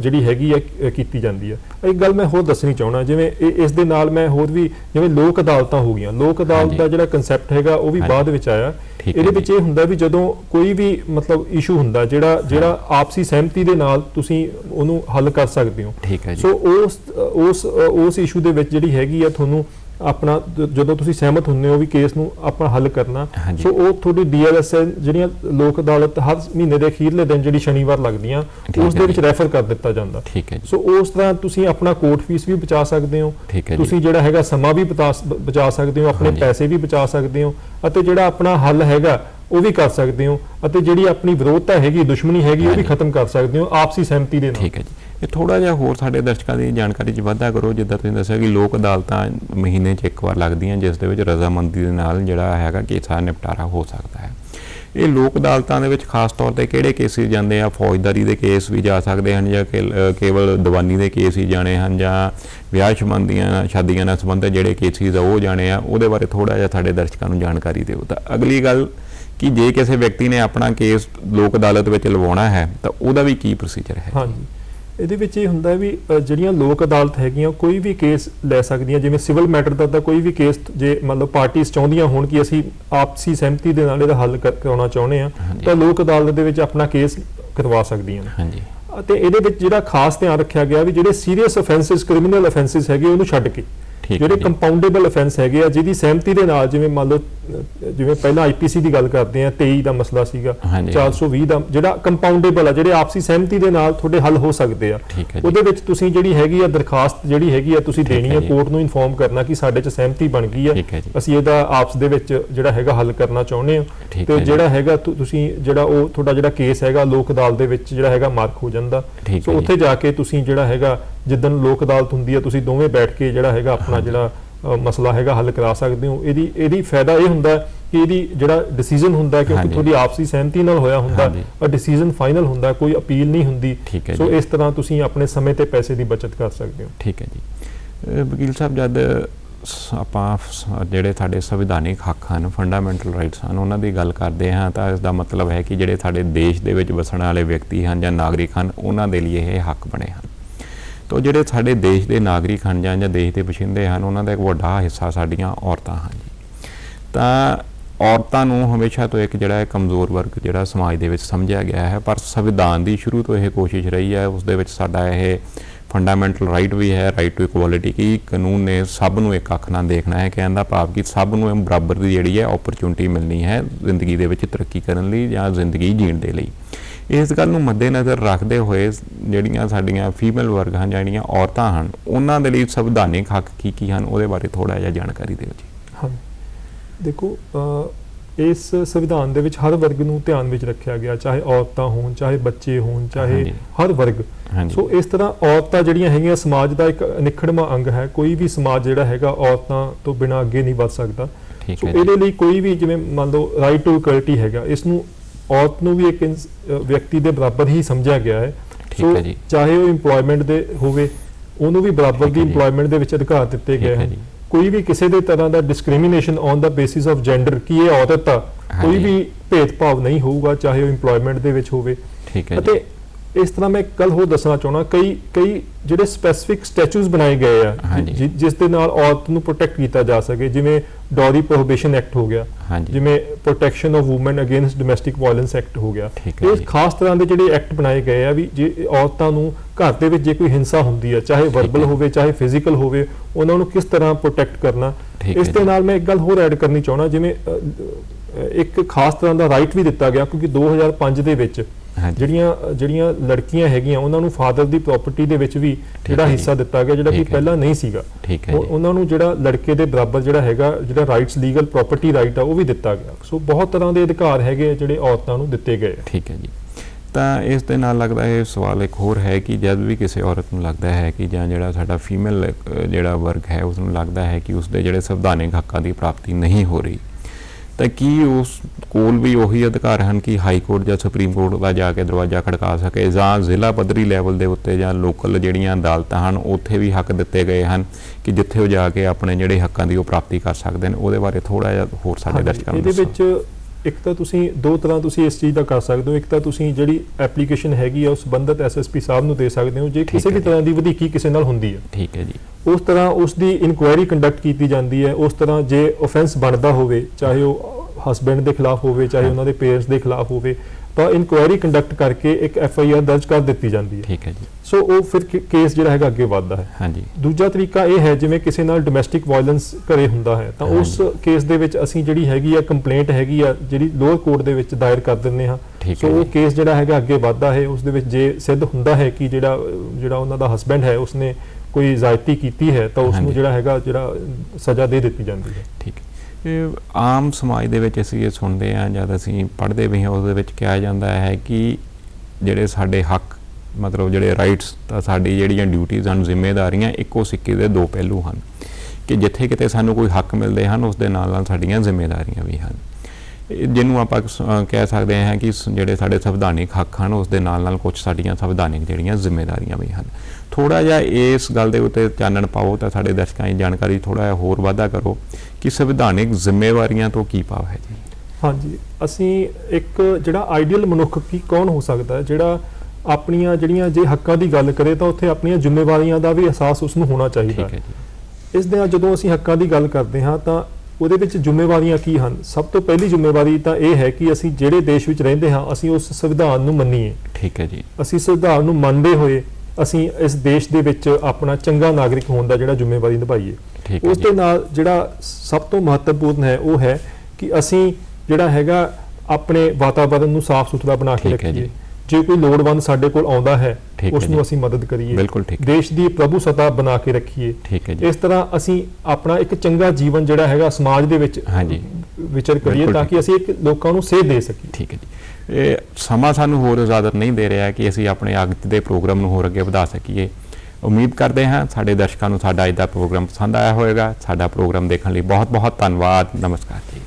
ਜਿਹੜੀ ਹੈਗੀ ਅ, ਕੀਤੀ ਜਾਂਦੀ ਆ ਇੱਕ ਗੱਲ ਮੈਂ ਹੋਰ ਦੱਸਣੀ ਚਾਹਣਾ ਜਿਵੇਂ ਇਸ ਦੇ ਨਾਲ ਮੈਂ ਹੋਰ ਵੀ ਜਿਵੇਂ ਲੋਕ ਅਦਾਲਤਾਂ ਹੋ ਗਈਆਂ ਲੋਕ ਅਦਾਲਤ। ਦਾ ਜਿਹੜਾ ਕਨਸੈਪਟ ਹੈਗਾ ਉਹ ਵੀ। ਬਾਅਦ ਵਿੱਚ ਆਇਆ। ਹੈ ਇਹਦੇ। ਵਿੱਚ ਇਹ ਹੁੰਦਾ ਵੀ ਜਦੋਂ ਕੋਈ ਵੀ ਮਤਲਬ ਇਸ਼ੂ ਹੁੰਦਾ ਜਿਹੜਾ ਜਿਹੜਾ ਆਪਸੀ ਸਹਿਮਤੀ ਦੇ ਨਾਲ ਤੁਸੀਂ ਉਹਨੂੰ ਹੱਲ ਕਰ ਸਕਦੇ ਹੋ। ਹੈ ਸੋ ਉਸ ਉਸ ਉਸ ਇਸ਼ੂ ਦੇ ਵਿੱਚ ਜਿਹੜੀ ਹੈਗੀ ਆ ਤੁਹਾਨੂੰ ਆਪਣਾ ਜ- ਜਦੋਂ ਤੁਸੀਂ ਸਹਿਮਤ ਹੁੰਦੇ ਹੋ ਵੀ ਕੇਸ ਨੂੰ ਆਪਣਾ ਹੱਲ ਕਰਨਾ ਹਾਂਜੀ। ਸੋ ਉਹ ਤੁਹਾਡੀ ਡੀਐਲਐਸਐਨ ਜਿਹੜੀਆਂ ਲੋਕ ਅਦਾਲਤ ਹਰ ਮਹੀਨੇ ਦੇ ਅਖੀਰਲੇ ਦਿਨ ਜਿਹੜੀ ਸ਼ਨੀਵਾਰ ਲੱਗਦੀਆਂ ਠੀਕ ਉਸ ਹੈ ਦੇ ਵਿੱਚ। ਰੈਫਰ ਕਰ ਦਿੱਤਾ ਜਾਂਦਾ ਠੀਕ ਹੈ ਜੀ ਸੋ ਉਸ ਤਰ੍ਹਾਂ ਤੁਸੀਂ ਆਪਣਾ ਕੋਰਟ ਫੀਸ ਵੀ ਬਚਾ ਸਕਦੇ ਹੋ ਠੀਕ ਹੈ ਜੀ ਤੁਸੀਂ ਜਿਹੜਾ ਹੈਗਾ ਸਮਾਂ ਵੀ ਬਤਾ- ਬ- ਬਚਾ ਸਕਦੇ ਹੋ ਆਪਣੇ ਹਾਂਜੀ। ਪੈਸੇ ਵੀ ਬਚਾ ਸਕਦੇ ਹੋ ਅਤੇ ਜਿਹੜਾ ਆਪਣਾ ਹੱਲ ਹੈਗਾ ਉਹ ਵੀ ਕਰ ਸਕਦੇ ਹੋ ਅਤੇ ਜਿਹੜੀ ਆਪਣੀ ਵਿਰੋਧਤਾ ਹੈਗੀ ਦੁਸ਼ਮਣੀ ਹੈਗੀ ਉਹ ਵੀ ਹਾਂਜੀ। ਖਤਮ ਕਰ ਸਕਦੇ ਹੋ ਆਪਸੀ ਸਹਿਮਤੀ ਦੇ ਨਾਲ ਠੀਕ ਹੈ ਜੀ ਇਹ ਥੋੜਾ ਜਿਹਾ ਹੋਰ ਸਾਡੇ ਦਰਸ਼ਕਾਂ ਦੀ ਜਾਣਕਾਰੀ 'ਚ ਵਾਧਾ ਕਰੋ, ਜਿੱਦਾਂ ਤੁਸੀਂ ਦੱਸਿਆ ਕਿ ਲੋਕ ਅਦਾਲਤਾਂ ਮਹੀਨੇ 'ਚ ਇੱਕ ਵਾਰ ਲੱਗਦੀਆਂ, ਜਿਸ ਦੇ ਵਿੱਚ ਰਜ਼ਾਮੰਦੀ ਦੇ ਨਾਲ ਜਿਹੜਾ ਹੈਗਾ ਕੇਸਾਂ ਦਾ ਨਿਪਟਾਰਾ ਹੋ ਸਕਦਾ ਹੈ। ਇਹ ਲੋਕ ਅਦਾਲਤਾਂ ਦੇ ਵਿੱਚ ਖਾਸ ਤੌਰ ਤੇ ਕਿਹੜੇ ਕੇਸਿਸ ਜਾਂਦੇ ਆ? ਫੌਜਦਾਰੀ ਦੇ ਕੇਸ ਵੀ ਜਾ ਸਕਦੇ ਹਨ ਜਾਂ ਕੇਵਲ ਦੀਵਾਨੀ ਦੇ ਕੇਸ ਹੀ ਜਾਣੇ ਹਨ ਜਾਂ ਵਿਆਹ ਸੰਬੰਧੀਆਂ, ਸ਼ਾਦੀਆਂ ਨਾਲ ਸੰਬੰਧਿਤ ਜਿਹੜੇ ਕੇਸਿਸ ਆ ਉਹ ਜਾਣੇ ਆ? ਉਹਦੇ ਬਾਰੇ ਥੋੜਾ ਜਿਹਾ ਸਾਡੇ ਦਰਸ਼ਕਾਂ ਨੂੰ ਜਾਣਕਾਰੀ ਦਿਓ। ਤਾਂ ਅਗਲੀ ਗੱਲ ਕਿ ਜੇ ਕਿਸੇ ਵਿਅਕਤੀ ਨੇ ਆਪਣਾ ਕੇਸ ਲੋਕ ਅਦਾਲਤ ਵਿੱਚ ਲਵਾਉਣਾ ਹੈ, ਤਾਂ ਉਹਦਾ ਵੀ ਕੀ ਪ੍ਰੋਸੀਜਰ ਹੈ? ਹਾਂਜੀ। ਇਹਦੇ ਵਿੱਚ ਇਹ ਹੁੰਦਾ ਵੀ ਜਿਹੜੀਆਂ ਲੋਕ ਅਦਾਲਤ ਹੈਗੀਆਂ ਕੋਈ ਵੀ ਕੇਸ ਲੈ ਸਕਦੀਆਂ ਜਿਵੇਂ ਸਿਵਲ ਮੈਟਰ ਦਾ ਤਾਂ ਕੋਈ ਵੀ ਕੇਸ ਜੇ ਮਤਲਬ ਪਾਰਟੀਆਂ ਚਾਹੁੰਦੀਆਂ ਹੋਣ ਕਿ ਅਸੀਂ ਆਪਸੀ ਸਹਿਮਤੀ ਦੇ ਨਾਲ ਇਹਦਾ ਹੱਲ ਕਰ- ਕਰਾਉਣਾ ਚਾਹੁੰਦੇ ਆ। ਤਾਂ ਲੋਕ ਅਦਾਲਤ ਦੇ ਵਿੱਚ ਆਪਣਾ ਕੇਸ ਕਰਵਾ ਸਕਦੀਆਂ ਨੇ। ਹਾਂਜੀ। ਅਤੇ ਇਹਦੇ ਵਿੱਚ ਜਿਹੜਾ ਖਾਸ ਧਿਆਨ ਰੱਖਿਆ ਗਿਆ ਵੀ ਜਿਹੜੇ ਸੀਰੀਅਸ ਅਫੈਂਸਸ ਕ੍ਰਿਮੀਨਲ ਅਫੈਂਸਸ ਹੈਗੇ ਉਹਨੂੰ ਛੱਡ ਕੇ। ਜਿਹੜੇ। ਕੰਪਾਊਂਡੇਬਲ ਅਫੈਂਸ ਹੈਗੇ ਆ ਜਿਹਦੀ ਸਹਿਮਤੀ ਦੇ ਨਾਲ ਜਿਵੇਂ ਮੰਨ ਲਓ ਜਿਵੇਂ ਪਹਿਲਾਂ ਆਈਪੀਸੀ ਦੀ ਗੱਲ ਕਰਦੇ ਆ 23 ਦਾ ਮਸਲਾ ਸੀਗਾ ਹਾਂਜੀ। 420 ਦਾ ਜਿਹੜਾ ਕੰਪਾਊਂਡੇਬਲ ਆ ਜਿਹੜੇ ਆਪਸੀ ਸਹਿਮਤੀ ਦੇ ਨਾਲ ਤੁਹਾਡੇ ਹੱਲ ਹੋ ਸਕਦੇ ਆ। ਉਹਦੇ ਵਿੱਚ ਤੁਸੀਂ ਜਿਹੜੀ ਹੈਗੀ ਆ ਦਰਖਾਸਤ ਜਿਹੜੀ ਹੈਗੀ ਆ ਤੁਸੀਂ ਦੇਣੀ ਆ। ਕੋਰਟ ਨੂੰ ਇਨਫੋਰਮ ਕਰਨਾ ਕਿ ਸਾਡੇ ਚ ਸਹਿਮਤੀ ਬਣ ਗਈ ਆ। ਅਸੀਂ ਇਹਦਾ ਆਪਸ ਦੇ ਵਿੱਚ ਜਿਹੜਾ ਹੈਗਾ ਹੱਲ ਕਰਨਾ ਚਾਹੁੰਦੇ ਠੀਕ ਤੇ। ਜਿਹੜਾ ਹੈਗਾ ਤੁਸੀਂ ਜਿਹੜਾ ਉਹ ਤੁਹਾਡਾ ਜਿਹੜਾ ਕੇਸ ਹੈਗਾ ਲੋਕ ਅਦਾਲਤ ਦੇ ਵਿੱਚ ਜਿਹੜਾ ਹੈਗਾ ਮਾਰਕ ਹੋ ਜਾਂਦਾ ਸੋ। ਉੱਥੇ ਜਾ ਕੇ ਤੁਸੀਂ ਜਿਹੜਾ ਹੈਗਾ ਜਿੱਦਨ ਲੋਕ ਅਦਾਲਤ ਹੁੰਦੀ ਹੈ ਤੁਸੀਂ ਦੋਵੇਂ ਬੈਠ ਕੇ ਜਿਹੜਾ ਹੈਗਾ ਆਪਣਾ ਜਿਹੜਾ ਮਸਲਾ ਹੈਗਾ ਹੱਲ ਕਰਾ ਸਕਦੇ ਹੋ ਇਹਦੀ ਇਹਦੀ ਫਾਇਦਾ ਇਹ ਹੁੰਦਾ ਹੈ ਕਿ ਇਹਦੀ ਜਿਹੜਾ ਡਿਸੀਜਨ ਹੁੰਦਾ ਹੈ ਕਿਉਂਕਿ। ਤੁਹਾਡੀ ਆਪਸੀ ਸਹਿਮਤੀ ਨਾਲ ਹੋਇਆ ਹੁੰਦਾ। ਔਰ ਡਿਸੀਜਨ ਫਾਈਨਲ ਹੁੰਦਾ ਹੈ, ਕੋਈ ਅਪੀਲ ਨਹੀਂ ਹੁੰਦੀ ਹੈ ਸੋ। ਇਸ ਤਰ੍ਹਾਂ ਤੁਸੀਂ ਆਪਣੇ ਸਮੇਂ ਤੇ ਪੈਸੇ ਦੀ ਬਚਤ ਕਰ ਸਕਦੇ ਹੋ ਠੀਕ ਹੈ ਜੀ ਵਕੀਲ ਸਾਹਿਬ ਜਦ ਆਪਾਂ ਜਿਹੜੇ ਸਾਡੇ ਸੰਵਿਧਾਨਿਕ ਹੱਕ ਹਨ ਫੰਡਾਮੈਂਟਲ ਰਾਈਟਸ ਹਨ ਉਹਨਾਂ ਦੀ ਗੱਲ ਕਰਦੇ ਹਾਂ ਤਾਂ ਇਸ ਦਾ ਮਤਲਬ ਹੈ ਕਿ ਜਿਹੜੇ ਸਾਡੇ ਦੇਸ਼ ਦੇ ਵਿੱਚ ਵਸਣ ਵਾਲੇ ਵਿਅਕਤੀ ਹਨ ਜਾਂ ਨਾਗਰਿਕ ਹਨ ਉਹਨਾਂ ਦੇ ਲਈ ਇਹ ਹੱਕ ਬਣੇ ਹਨ ਤਾਂ ਜਿਹੜੇ ਸਾਡੇ ਦੇਸ਼ ਦੇ ਨਾਗਰਿਕ ਹਨ ਜਾਂ ਜਾਂ ਦੇਸ਼ ਦੇ ਵਸਿੰਦੇ ਹਨ, ਉਹਨਾਂ ਦਾ ਇੱਕ ਵੱਡਾ ਹਿੱਸਾ ਸਾਡੀਆਂ ਔਰਤਾਂ ਹਨ। ਤਾਂ ਔਰਤਾਂ ਨੂੰ ਹਮੇਸ਼ਾ ਤੋਂ ਇੱਕ ਜਿਹੜਾ ਹੈ ਕਮਜ਼ੋਰ ਵਰਗ ਜਿਹੜਾ ਸਮਾਜ ਦੇ ਵਿੱਚ ਸਮਝਿਆ ਗਿਆ ਹੈ, ਪਰ ਸੰਵਿਧਾਨ ਦੀ ਸ਼ੁਰੂ ਤੋਂ ਇਹ ਕੋਸ਼ਿਸ਼ ਰਹੀ ਹੈ, ਉਸ ਦੇ ਵਿੱਚ ਸਾਡਾ ਇਹ ਫੰਡਾਮੈਂਟਲ ਰਾਈਟ ਵੀ ਹੈ ਰਾਈਟ ਟੂ ਇਕੁਐਲਿਟੀ ਕਿ ਕਾਨੂੰਨ ਨੇ ਸਭ ਨੂੰ ਇੱਕ ਅੱਖ ਨਾਲ ਦੇਖਣਾ ਹੈ, ਕਹਿਣ ਦਾ ਭਾਵ ਕਿ ਸਭ ਨੂੰ ਇਹ ਬਰਾਬਰ ਦੀ ਜਿਹੜੀ ਹੈ ਓਪਰਚੁਨਿਟੀ ਮਿਲਣੀ ਹੈ ਜ਼ਿੰਦਗੀ ਦੇ ਵਿੱਚ ਤਰੱਕੀ ਕਰਨ ਲਈ ਜਾਂ ਜ਼ਿੰਦਗੀ ਜੀਣ ਦੇ ਲਈ। ਇਸ ਗੱਲ ਨੂੰ ਮੱਦੇਨਜ਼ਰ ਰੱਖਦੇ ਹੋਏ ਜਿਹੜੀਆਂ ਸਾਡੀਆਂ ਫੀਮੇਲ ਵਰਗ ਹਨ ਜਿਹੜੀਆਂ ਔਰਤਾਂ ਹਨ ਉਹਨਾਂ ਦੇ ਲਈ ਸੰਵਿਧਾਨਿਕ ਹੱਕ ਕੀ ਕੀ ਹਨ ਉਹਦੇ ਬਾਰੇ ਥੋੜਾ ਜਿਹਾ ਜਾਣਕਾਰੀ ਦਿਓ ਜੀ। ਹਾਂ। ਦੇਖੋ ਇਸ ਸੰਵਿਧਾਨ ਦੇ ਵਿੱਚ ਹਰ ਵਰਗ ਨੂੰ ਧਿਆਨ ਵਿੱਚ ਰੱਖਿਆ ਗਿਆ ਚਾਹੇ ਔਰਤਾਂ ਹੋਣ ਚਾਹੇ ਬੱਚੇ ਹੋਣ ਚਾਹੇ। ਹਰ ਵਰਗ। ਸੋ ਇਸ ਤਰ੍ਹਾਂ ਔਰਤਾਂ ਜਿਹੜੀਆਂ ਹੈਗੀਆਂ ਸਮਾਜ ਦਾ ਇੱਕ ਅਨਿਖੜਵਾਂ ਅੰਗ ਹੈ। ਕੋਈ ਵੀ ਸਮਾਜ ਜਿਹੜਾ ਹੈਗਾ ਔਰਤਾਂ ਤੋਂ ਬਿਨਾਂ ਅੱਗੇ ਨਹੀਂ ਵੱਧ ਸਕਦਾ। ਸੋ ਇਹਦੇ ਲਈ ਕੋਈ ਵੀ ਜਿਵੇਂ ਮੰਨ ਲਓ ਰਾਈਟ ਟੂ ਇਕੁਐਲਿਟੀ ਹੈਗਾ ਇਸ ਨੂੰ ਔਰਤ ਨੂੰ ਵੀ ਇੱਕ ਵਿਅਕਤੀ ਦੇ ਬਰਾਬਰ ਹੀ ਸਮਝਿਆ ਗਿਆ ਹੈ ਠੀਕ ਹੈ ਜੀ। ਚਾਹੇ ਉਹ EMPLOYMENT ਦੇ ਹੋਵੇ ਉਹਨੂੰ ਵੀ ਬਰਾਬਰ ਦੀ। EMPLOYMENT ਦੇ ਵਿੱਚ ਅਧਿਕਾਰ ਦਿੱਤੇ ਗਏ ਹਨ। ਕੋਈ ਵੀ ਕਿਸੇ ਦੇ ਤਰ੍ਹਾਂ ਦਾ ਡਿਸਕ੍ਰਿਮੀਨੇਸ਼ਨ ਔਨ ਦਾ ਬੇਸਿਸ ਆਫ ਜੈਂਡਰ ਕੀ ਇਹ ਔਰਤ ਆ ਕੋਈ। ਵੀ ਭੇਦਭਾਵ ਨਹੀਂ ਹੋਊਗਾ ਚਾਹੇ ਉਹ EMPLOYMENT ਦੇ ਵਿੱਚ ਹੋਵੇ ਠੀਕ ਹੈ ਜੀ ਅਤੇ ਇਸ ਤਰ੍ਹਾਂ ਮੈਂ ਇੱਕ ਗੱਲ ਹੋਰ ਦੱਸਣਾ ਚਾਹਣਾ ਕਈ ਕਈ ਜਿਹੜੇ ਸਪੈਸਿਫਿਕ ਸਟੈਚੂਸ ਬਣਾਏ ਗਏ ਆ ਜਿਸ ਦੇ ਨਾਲ ਔਰਤ ਨੂੰ ਪ੍ਰੋਟੈਕਟ ਕੀਤਾ ਜਾ ਸਕੇ ਜਿਵੇਂ ਡੋਰੀ ਪ੍ਰੋਹਿਬਿਸ਼ਨ ਐਕਟ ਹੋ ਗਿਆ ਜਿਵੇਂ protection of women against domestic violence act ਹੋ ਗਿਆ ਹੈ ਇਹ। ਖਾਸ ਤਰ੍ਹਾਂ ਦੇ ਜਿਹੜੇ ਐਕਟ ਬਣਾਏ ਗਏ ਆ ਵੀ ਜੇ ਔਰਤਾਂ ਨੂੰ ਘਰ ਦੇ ਵਿੱਚ ਜੇ ਕੋਈ ਹਿੰਸਾ ਹੁੰਦੀ ਆ ਚਾਹੇ ਵਰਬਲ ਹੈ। ਹੋਵੇ ਚਾਹੇ ਫਿਜ਼ੀਕਲ ਹੋਵੇ ਉਹਨਾਂ ਨੂੰ ਕਿਸ ਤਰ੍ਹਾਂ ਪ੍ਰੋਟੈਕਟ ਕਰਨਾ ਇਸ ਹੈ ਦੇ। ਨਾਲ ਮੈਂ ਇੱਕ ਗੱਲ ਹੋਰ ਐਡ ਕਰਨੀ ਚਾਹਣਾ ਜਿਵੇਂ ਇੱਕ ਖਾਸ ਤਰ੍ਹਾਂ ਦਾ ਰਾਈਟ ਵੀ ਦਿੱਤਾ ਗਿਆ ਕਿਉਂਕਿ 2005 ਦੇ ਵਿੱਚ। ਜਿਹੜੀਆਂ ਜਿਹੜੀਆਂ ਲੜਕੀਆਂ ਹੈਗੀਆਂ ਉਹਨਾਂ ਨੂੰ ਫਾਦਰ ਦੀ ਪ੍ਰਾਪਰਟੀ ਦੇ ਵਿੱਚ ਵੀ ਜਿਹੜਾ। ਹਿੱਸਾ ਦਿੱਤਾ ਗਿਆ ਜਿਹੜਾ ਕਿ ਪਹਿਲਾਂ ਨਹੀਂ ਸੀਗਾ। ਉਹਨਾਂ ਨੂੰ ਜਿਹੜਾ ਲੜਕੇ ਦੇ ਬਰਾਬਰ ਜਿਹੜਾ ਹੈਗਾ ਜਿਹੜਾ ਰਾਈਟਸ ਲੀਗਲ ਪ੍ਰਾਪਰਟੀ ਰਾਈਟ ਆ ਉਹ ਵੀ ਦਿੱਤਾ ਗਿਆ। ਸੋ ਬਹੁਤ ਤਰ੍ਹਾਂ ਦੇ ਅਧਿਕਾਰ ਹੈਗੇ ਆ ਜਿਹੜੇ ਔਰਤਾਂ ਨੂੰ ਦਿੱਤੇ ਗਏ। ਠੀਕ ਹੈ ਜੀ। ਤਾਂ ਇਸ ਦੇ ਨਾਲ ਲੱਗਦਾ ਹੈ ਸਵਾਲ ਇੱਕ ਹੋਰ ਹੈ ਕਿ ਜਦ ਵੀ ਕਿਸੇ ਔਰਤ ਨੂੰ ਲੱਗਦਾ ਹੈ ਕਿ ਜਾਂ ਜਿਹੜਾ ਸਾਡਾ ਫੀਮੇਲ ਜਿਹੜਾ ਵਰਗ ਹੈ ਉਸ ਨੂੰ ਲੱਗਦਾ ਹੈ ਕਿ ਉਸ ਦੇ ਜਿਹੜੇ ਸੰਵਿਧਾਨਿਕ ਹੱਕਾਂ ਦੀ ਪ੍ਰਾਪਤੀ ਨਹੀਂ ਹੋ ਰਹੀ ਤਾਂ ਕੀ ਉਸ ਕੋਲ ਵੀ ਉਹੀ ਅਧਿਕਾਰ ਹਨ ਕਿ ਹਾਈ ਕੋਰਟ ਜਾਂ ਸੁਪਰੀਮ ਕੋਰਟ ਦਾ ਜਾ ਕੇ ਦਰਵਾਜ਼ਾ ਖੜਕਾ ਸਕੇ ਜਾਂ ਜ਼ਿਲ੍ਹਾ ਪੱਧਰੀ ਲੈਵਲ ਦੇ ਉੱਤੇ ਜਾਂ ਲੋਕਲ ਜਿਹੜੀਆਂ ਅਦਾਲਤਾਂ ਹਨ ਉੱਥੇ ਵੀ ਹੱਕ ਦਿੱਤੇ ਗਏ ਹਨ ਕਿ ਜਿੱਥੇ ਉਹ ਜਾ ਕੇ ਆਪਣੇ ਜਿਹੜੇ ਹੱਕਾਂ ਦੀ ਉਹ ਪ੍ਰਾਪਤੀ ਕਰ ਸਕਦੇ ਨੇ। ਉਹਦੇ ਬਾਰੇ ਥੋੜਾ ਜਿਹਾ ਹੋਰ ਸਾਡੇ ਦਰਸ਼ਕਾਂ ਨੂੰ ਇਹਦੇ ਵਿੱਚ ਇੱਕ ਤਾਂ ਤੁਸੀਂ ਦੋ ਤਰ੍ਹਾਂ ਤੁਸੀਂ ਇਸ ਚੀਜ਼ ਦਾ ਕਰ ਸਕਦੇ ਹੋ। ਇੱਕ ਤਾਂ ਤੁਸੀਂ ਜਿਹੜੀ ਐਪਲੀਕੇਸ਼ਨ ਹੈਗੀ ਆ ਉਹ ਸੰਬੰਧਤ ਐਸਐਸਪੀ ਸਾਹਿਬ ਨੂੰ ਦੇ ਸਕਦੇ ਹੋ। ਜੇ ਕਿਸੇ ਵੀ। ਤਰ੍ਹਾਂ ਦੀ ਵਧੀਕੀ ਕਿਸੇ ਨਾਲ ਹੁੰਦੀ ਹੈ ਠੀਕ ਹੈ ਜੀ। ਉਸ ਤਰ੍ਹਾਂ ਉਸ ਦੀ ਇਨਕੁਆਇਰੀ ਕੰਡਕਟ ਕੀਤੀ ਜਾਂਦੀ ਹੈ ਉਸ ਤਰ੍ਹਾਂ ਜੇ ਆਫੈਂਸ ਬਣਦਾ ਹੋਵੇ ਚਾਹੇ ਉਹ ਹਸਬੈਂਡ ਦੇ ਖਿਲਾਫ ਹੋਵੇ ਚਾਹੇ। ਉਹਨਾਂ ਦੇ ਪੇਰੈਂਟਸ ਦੇ ਖਿਲਾਫ ਹੋਵੇ ਤਾਂ ਇਨਕੁਆਇਰੀ ਕੰਡਕਟ ਕਰਕੇ ਇੱਕ ਐਫ ਆਈ ਆਰ ਦਰਜ ਕਰ ਦਿੱਤੀ ਜਾਂਦੀ ਹੈ। ਠੀਕ ਹੈ ਜੀ। ਸੋ ਉਹ ਫਿਰ ਕੇਸ ਜਿਹੜਾ ਹੈਗਾ ਅੱਗੇ ਵੱਧਦਾ ਹੈ। ਹਾਂਜੀ। ਦੂਜਾ ਤਰੀਕਾ ਇਹ ਹੈ ਜਿਵੇਂ ਕਿਸੇ ਨਾਲ ਡੋਮੈਸਟਿਕ ਵਾਇਲੈਂਸ ਘਰੇ ਹੁੰਦਾ ਹੈ ਤਾਂ ਉਸ ਕੇਸ ਦੇ ਵਿੱਚ ਅਸੀਂ ਜਿਹੜੀ ਹੈਗੀ ਆ ਕੰਪਲੇਂਟ ਹੈਗੀ ਆ ਜਿਹੜੀ ਲੋਅਰ ਕੋਰਟ ਦੇ ਵਿੱਚ ਦਾਇਰ ਕਰ ਦਿੰਦੇ ਹਾਂ। ਸੋ ਉਹ। ਕੇਸ ਜਿਹੜਾ ਹੈਗਾ ਅੱਗੇ ਵੱਧਦਾ ਹੈ ਉਸ ਦੇ ਵਿੱਚ ਜੇ ਸਿੱਧ ਹੁੰਦਾ ਹੈ ਕਿ ਜਿਹੜਾ ਜਿਹੜਾ ਉਹਨਾਂ ਦਾ ਹਸਬੈਂਡ ਹੈ ਉਸਨੇ ਕੋਈ ਜ਼ਾਇਤੀ ਕੀਤੀ ਹੈ ਤਾਂ ਉਸ ਨੂੰ। ਜਿਹੜਾ ਹੈਗਾ ਜਿਹੜਾ ਸਜ਼ਾ ਦੇ ਦਿੱਤੀ ਜਾਂਦੀ ਹੈ ਠੀਕ। ਇਹ ਆਮ ਸਮਾਜ ਦੇ ਵਿੱਚ ਅਸੀਂ ਇਹ ਸੁਣਦੇ ਹਾਂ ਜਦ ਅਸੀਂ ਪੜ੍ਹਦੇ ਵੀ ਹਾਂ ਉਹਦੇ ਵਿੱਚ ਕਿਹਾ ਜਾਂਦਾ ਹੈ ਕਿ ਜਿਹੜੇ ਸਾਡੇ ਹੱਕ ਮਤਲਬ ਜਿਹੜੇ ਰਾਈਟਸ ਤਾਂ ਸਾਡੀ ਜਿਹੜੀਆਂ ਡਿਊਟੀਆਂ ਹਨ ਜ਼ਿੰਮੇਵਾਰੀਆਂ ਇੱਕੋ ਸਿੱਕੇ ਦੇ ਦੋ ਪਹਿਲੂ ਹਨ ਕਿ ਜਿੱਥੇ ਕਿਤੇ ਸਾਨੂੰ ਕੋਈ ਹੱਕ ਮਿਲਦੇ ਹਨ ਉਸ ਦੇ ਨਾਲ ਨਾਲ ਸਾਡੀਆਂ ਜ਼ਿੰਮੇਵਾਰੀਆਂ ਵੀ ਹਨ ਜਿਹਨੂੰ ਆਪਾਂ ਕਹਿ ਸਕਦੇ ਹਾਂ ਕਿ ਜਿਹੜੇ ਸਾਡੇ ਸੰਵਿਧਾਨਿਕ ਹੱਕ ਹਨ ਉਸ ਦੇ ਨਾਲ ਨਾਲ ਕੁਝ ਸਾਡੀਆਂ ਸੰਵਿਧਾਨਿਕ ਜਿਹੜੀਆਂ ਜ਼ਿੰਮੇਵਾਰੀਆਂ ਵੀ ਹਨ। ਥੋੜਾ ਜਿਹਾ ਇਸ ਗੱਲ ਦੇ ਉੱਤੇ ਚਾਨਣ ਪਾਓ ਤਾਂ ਸਾਡੇ ਦਰਸ਼ਕਾਂ ਦੀ ਜਾਣਕਾਰੀ ਥੋੜਾ ਜਿਹਾ ਹੋਰ ਵਾਧਾ ਕਰੋ ਕਿ ਸੰਵਿਧਾਨਿਕ ਜ਼ਿੰਮੇਵਾਰੀਆਂ ਤੋਂ ਕੀ ਭਾਵ ਹੈ ਜੀ। ਹਾਂਜੀ ਅਸੀਂ ਇੱਕ ਜਿਹੜਾ ਆਈਡੀਅਲ ਮਨੁੱਖ ਕੀ ਕੌਣ ਹੋ ਸਕਦਾ ਹੈ ਜਿਹੜਾ ਆਪਣੀਆਂ ਜਿਹੜੀਆਂ ਜੇ ਹੱਕਾਂ ਦੀ ਗੱਲ ਕਰੇ ਤਾਂ ਉੱਥੇ ਆਪਣੀਆਂ ਜ਼ਿੰਮੇਵਾਰੀਆਂ ਦਾ ਵੀ ਅਹਿਸਾਸ ਉਸ ਨੂੰ ਹੋਣਾ ਚਾਹੀਦਾ ਹੈ। ਇਸ ਦੇ ਨਾਲ ਜਦੋਂ ਅਸੀਂ ਹੱਕਾਂ ਦੀ ਗੱਲ ਕਰਦੇ ਹਾਂ ਤਾਂ ਉਹਦੇ ਵਿੱਚ ਜ਼ਿੰਮੇਵਾਰੀਆਂ ਕੀ ਹਨ? ਸਭ ਤੋਂ ਪਹਿਲੀ ਜ਼ਿੰਮੇਵਾਰੀ ਤਾਂ ਇਹ ਹੈ ਕਿ ਅਸੀਂ ਜਿਹੜੇ ਦੇਸ਼ ਵਿੱਚ ਰਹਿੰਦੇ ਹਾਂ ਅਸੀਂ ਉਸ ਸੰਵਿਧਾਨ ਨੂੰ ਮੰਨੀਏ। ਠੀਕ ਹੈ ਜੀ। ਅਸੀਂ ਸੰਵਿਧਾਨ ਨੂੰ ਮੰਨਦੇ ਹੋਏ ਅਸੀਂ ਇਸ ਦੇਸ਼ ਦੇ ਵਿੱਚ ਆਪਣਾ ਚੰਗਾ ਨਾਗਰਿਕ ਹੋਣ ਦਾ ਜਿਹੜਾ ਜ਼ਿੰਮੇਵਾਰੀ ਨਿਭਾਈਏ। ਉਸ। ਦੇ ਨਾਲ ਜਿਹੜਾ ਸਭ ਤੋਂ ਮਹੱਤਵਪੂਰਨ ਹੈ ਉਹ ਹੈ ਕਿ ਅਸੀਂ ਜਿਹੜਾ ਹੈਗਾ ਆਪਣੇ ਵਾਤਾਵਰਣ ਨੂੰ ਸਾਫ਼ ਸੁਥਰਾ ਬਣਾ ਕੇ। ਰੱਖੀਏ। ਜੇ ਕੋਈ ਲੋੜਵੰਦ ਸਾਡੇ ਕੋਲ ਆਉਂਦਾ ਹੈ ਉਸ ਨੂੰ। ਅਸੀਂ ਮਦਦ ਕਰੀਏ। ਦੇਸ਼ ਦੀ ਪ੍ਰਭੂ ਸਤਾ ਬਣਾ ਕੇ ਰੱਖੀਏ। ਇਸ ਤਰ੍ਹਾਂ ਅਸੀਂ ਆਪਣਾ ਇੱਕ ਚੰਗਾ ਜੀਵਨ ਜਿਹੜਾ ਹੈਗਾ ਸਮਾਜ ਦੇ ਵਿੱਚ ਹਾਂਜੀ। ਵਿਚਰ ਕਰੀਏ ਤਾਂ ਕਿ ਅਸੀਂ ਇੱਕ ਲੋਕਾਂ ਨੂੰ ਸੇਧ ਦੇ ਸਕੀਏ। ਠੀਕ ਹੈ ਜੀ। ਇਹ ਸਮਾਂ ਸਾਨੂੰ ਹੋਰ ਇਜਾਜ਼ਤ ਨਹੀਂ ਦੇ ਰਿਹਾ ਕਿ ਅਸੀਂ ਆਪਣੇ ਅੱਜ ਦੇ ਪ੍ਰੋਗਰਾਮ ਨੂੰ ਹੋਰ ਅੱਗੇ ਵਧਾ ਸਕੀਏ। ਉਮੀਦ ਕਰਦੇ ਹਾਂ ਸਾਡੇ ਦਰਸ਼ਕਾਂ ਨੂੰ ਸਾਡਾ ਅੱਜ ਦਾ ਪ੍ਰੋਗਰਾਮ ਪਸੰਦ ਆਇਆ ਹੋਵੇਗਾ। ਸਾਡਾ ਪ੍ਰੋਗਰਾਮ ਦੇਖਣ ਲਈ ਬਹੁਤ ਬਹੁਤ ਧੰਨਵਾਦ। ਨਮਸਕਾਰ ਜੀ।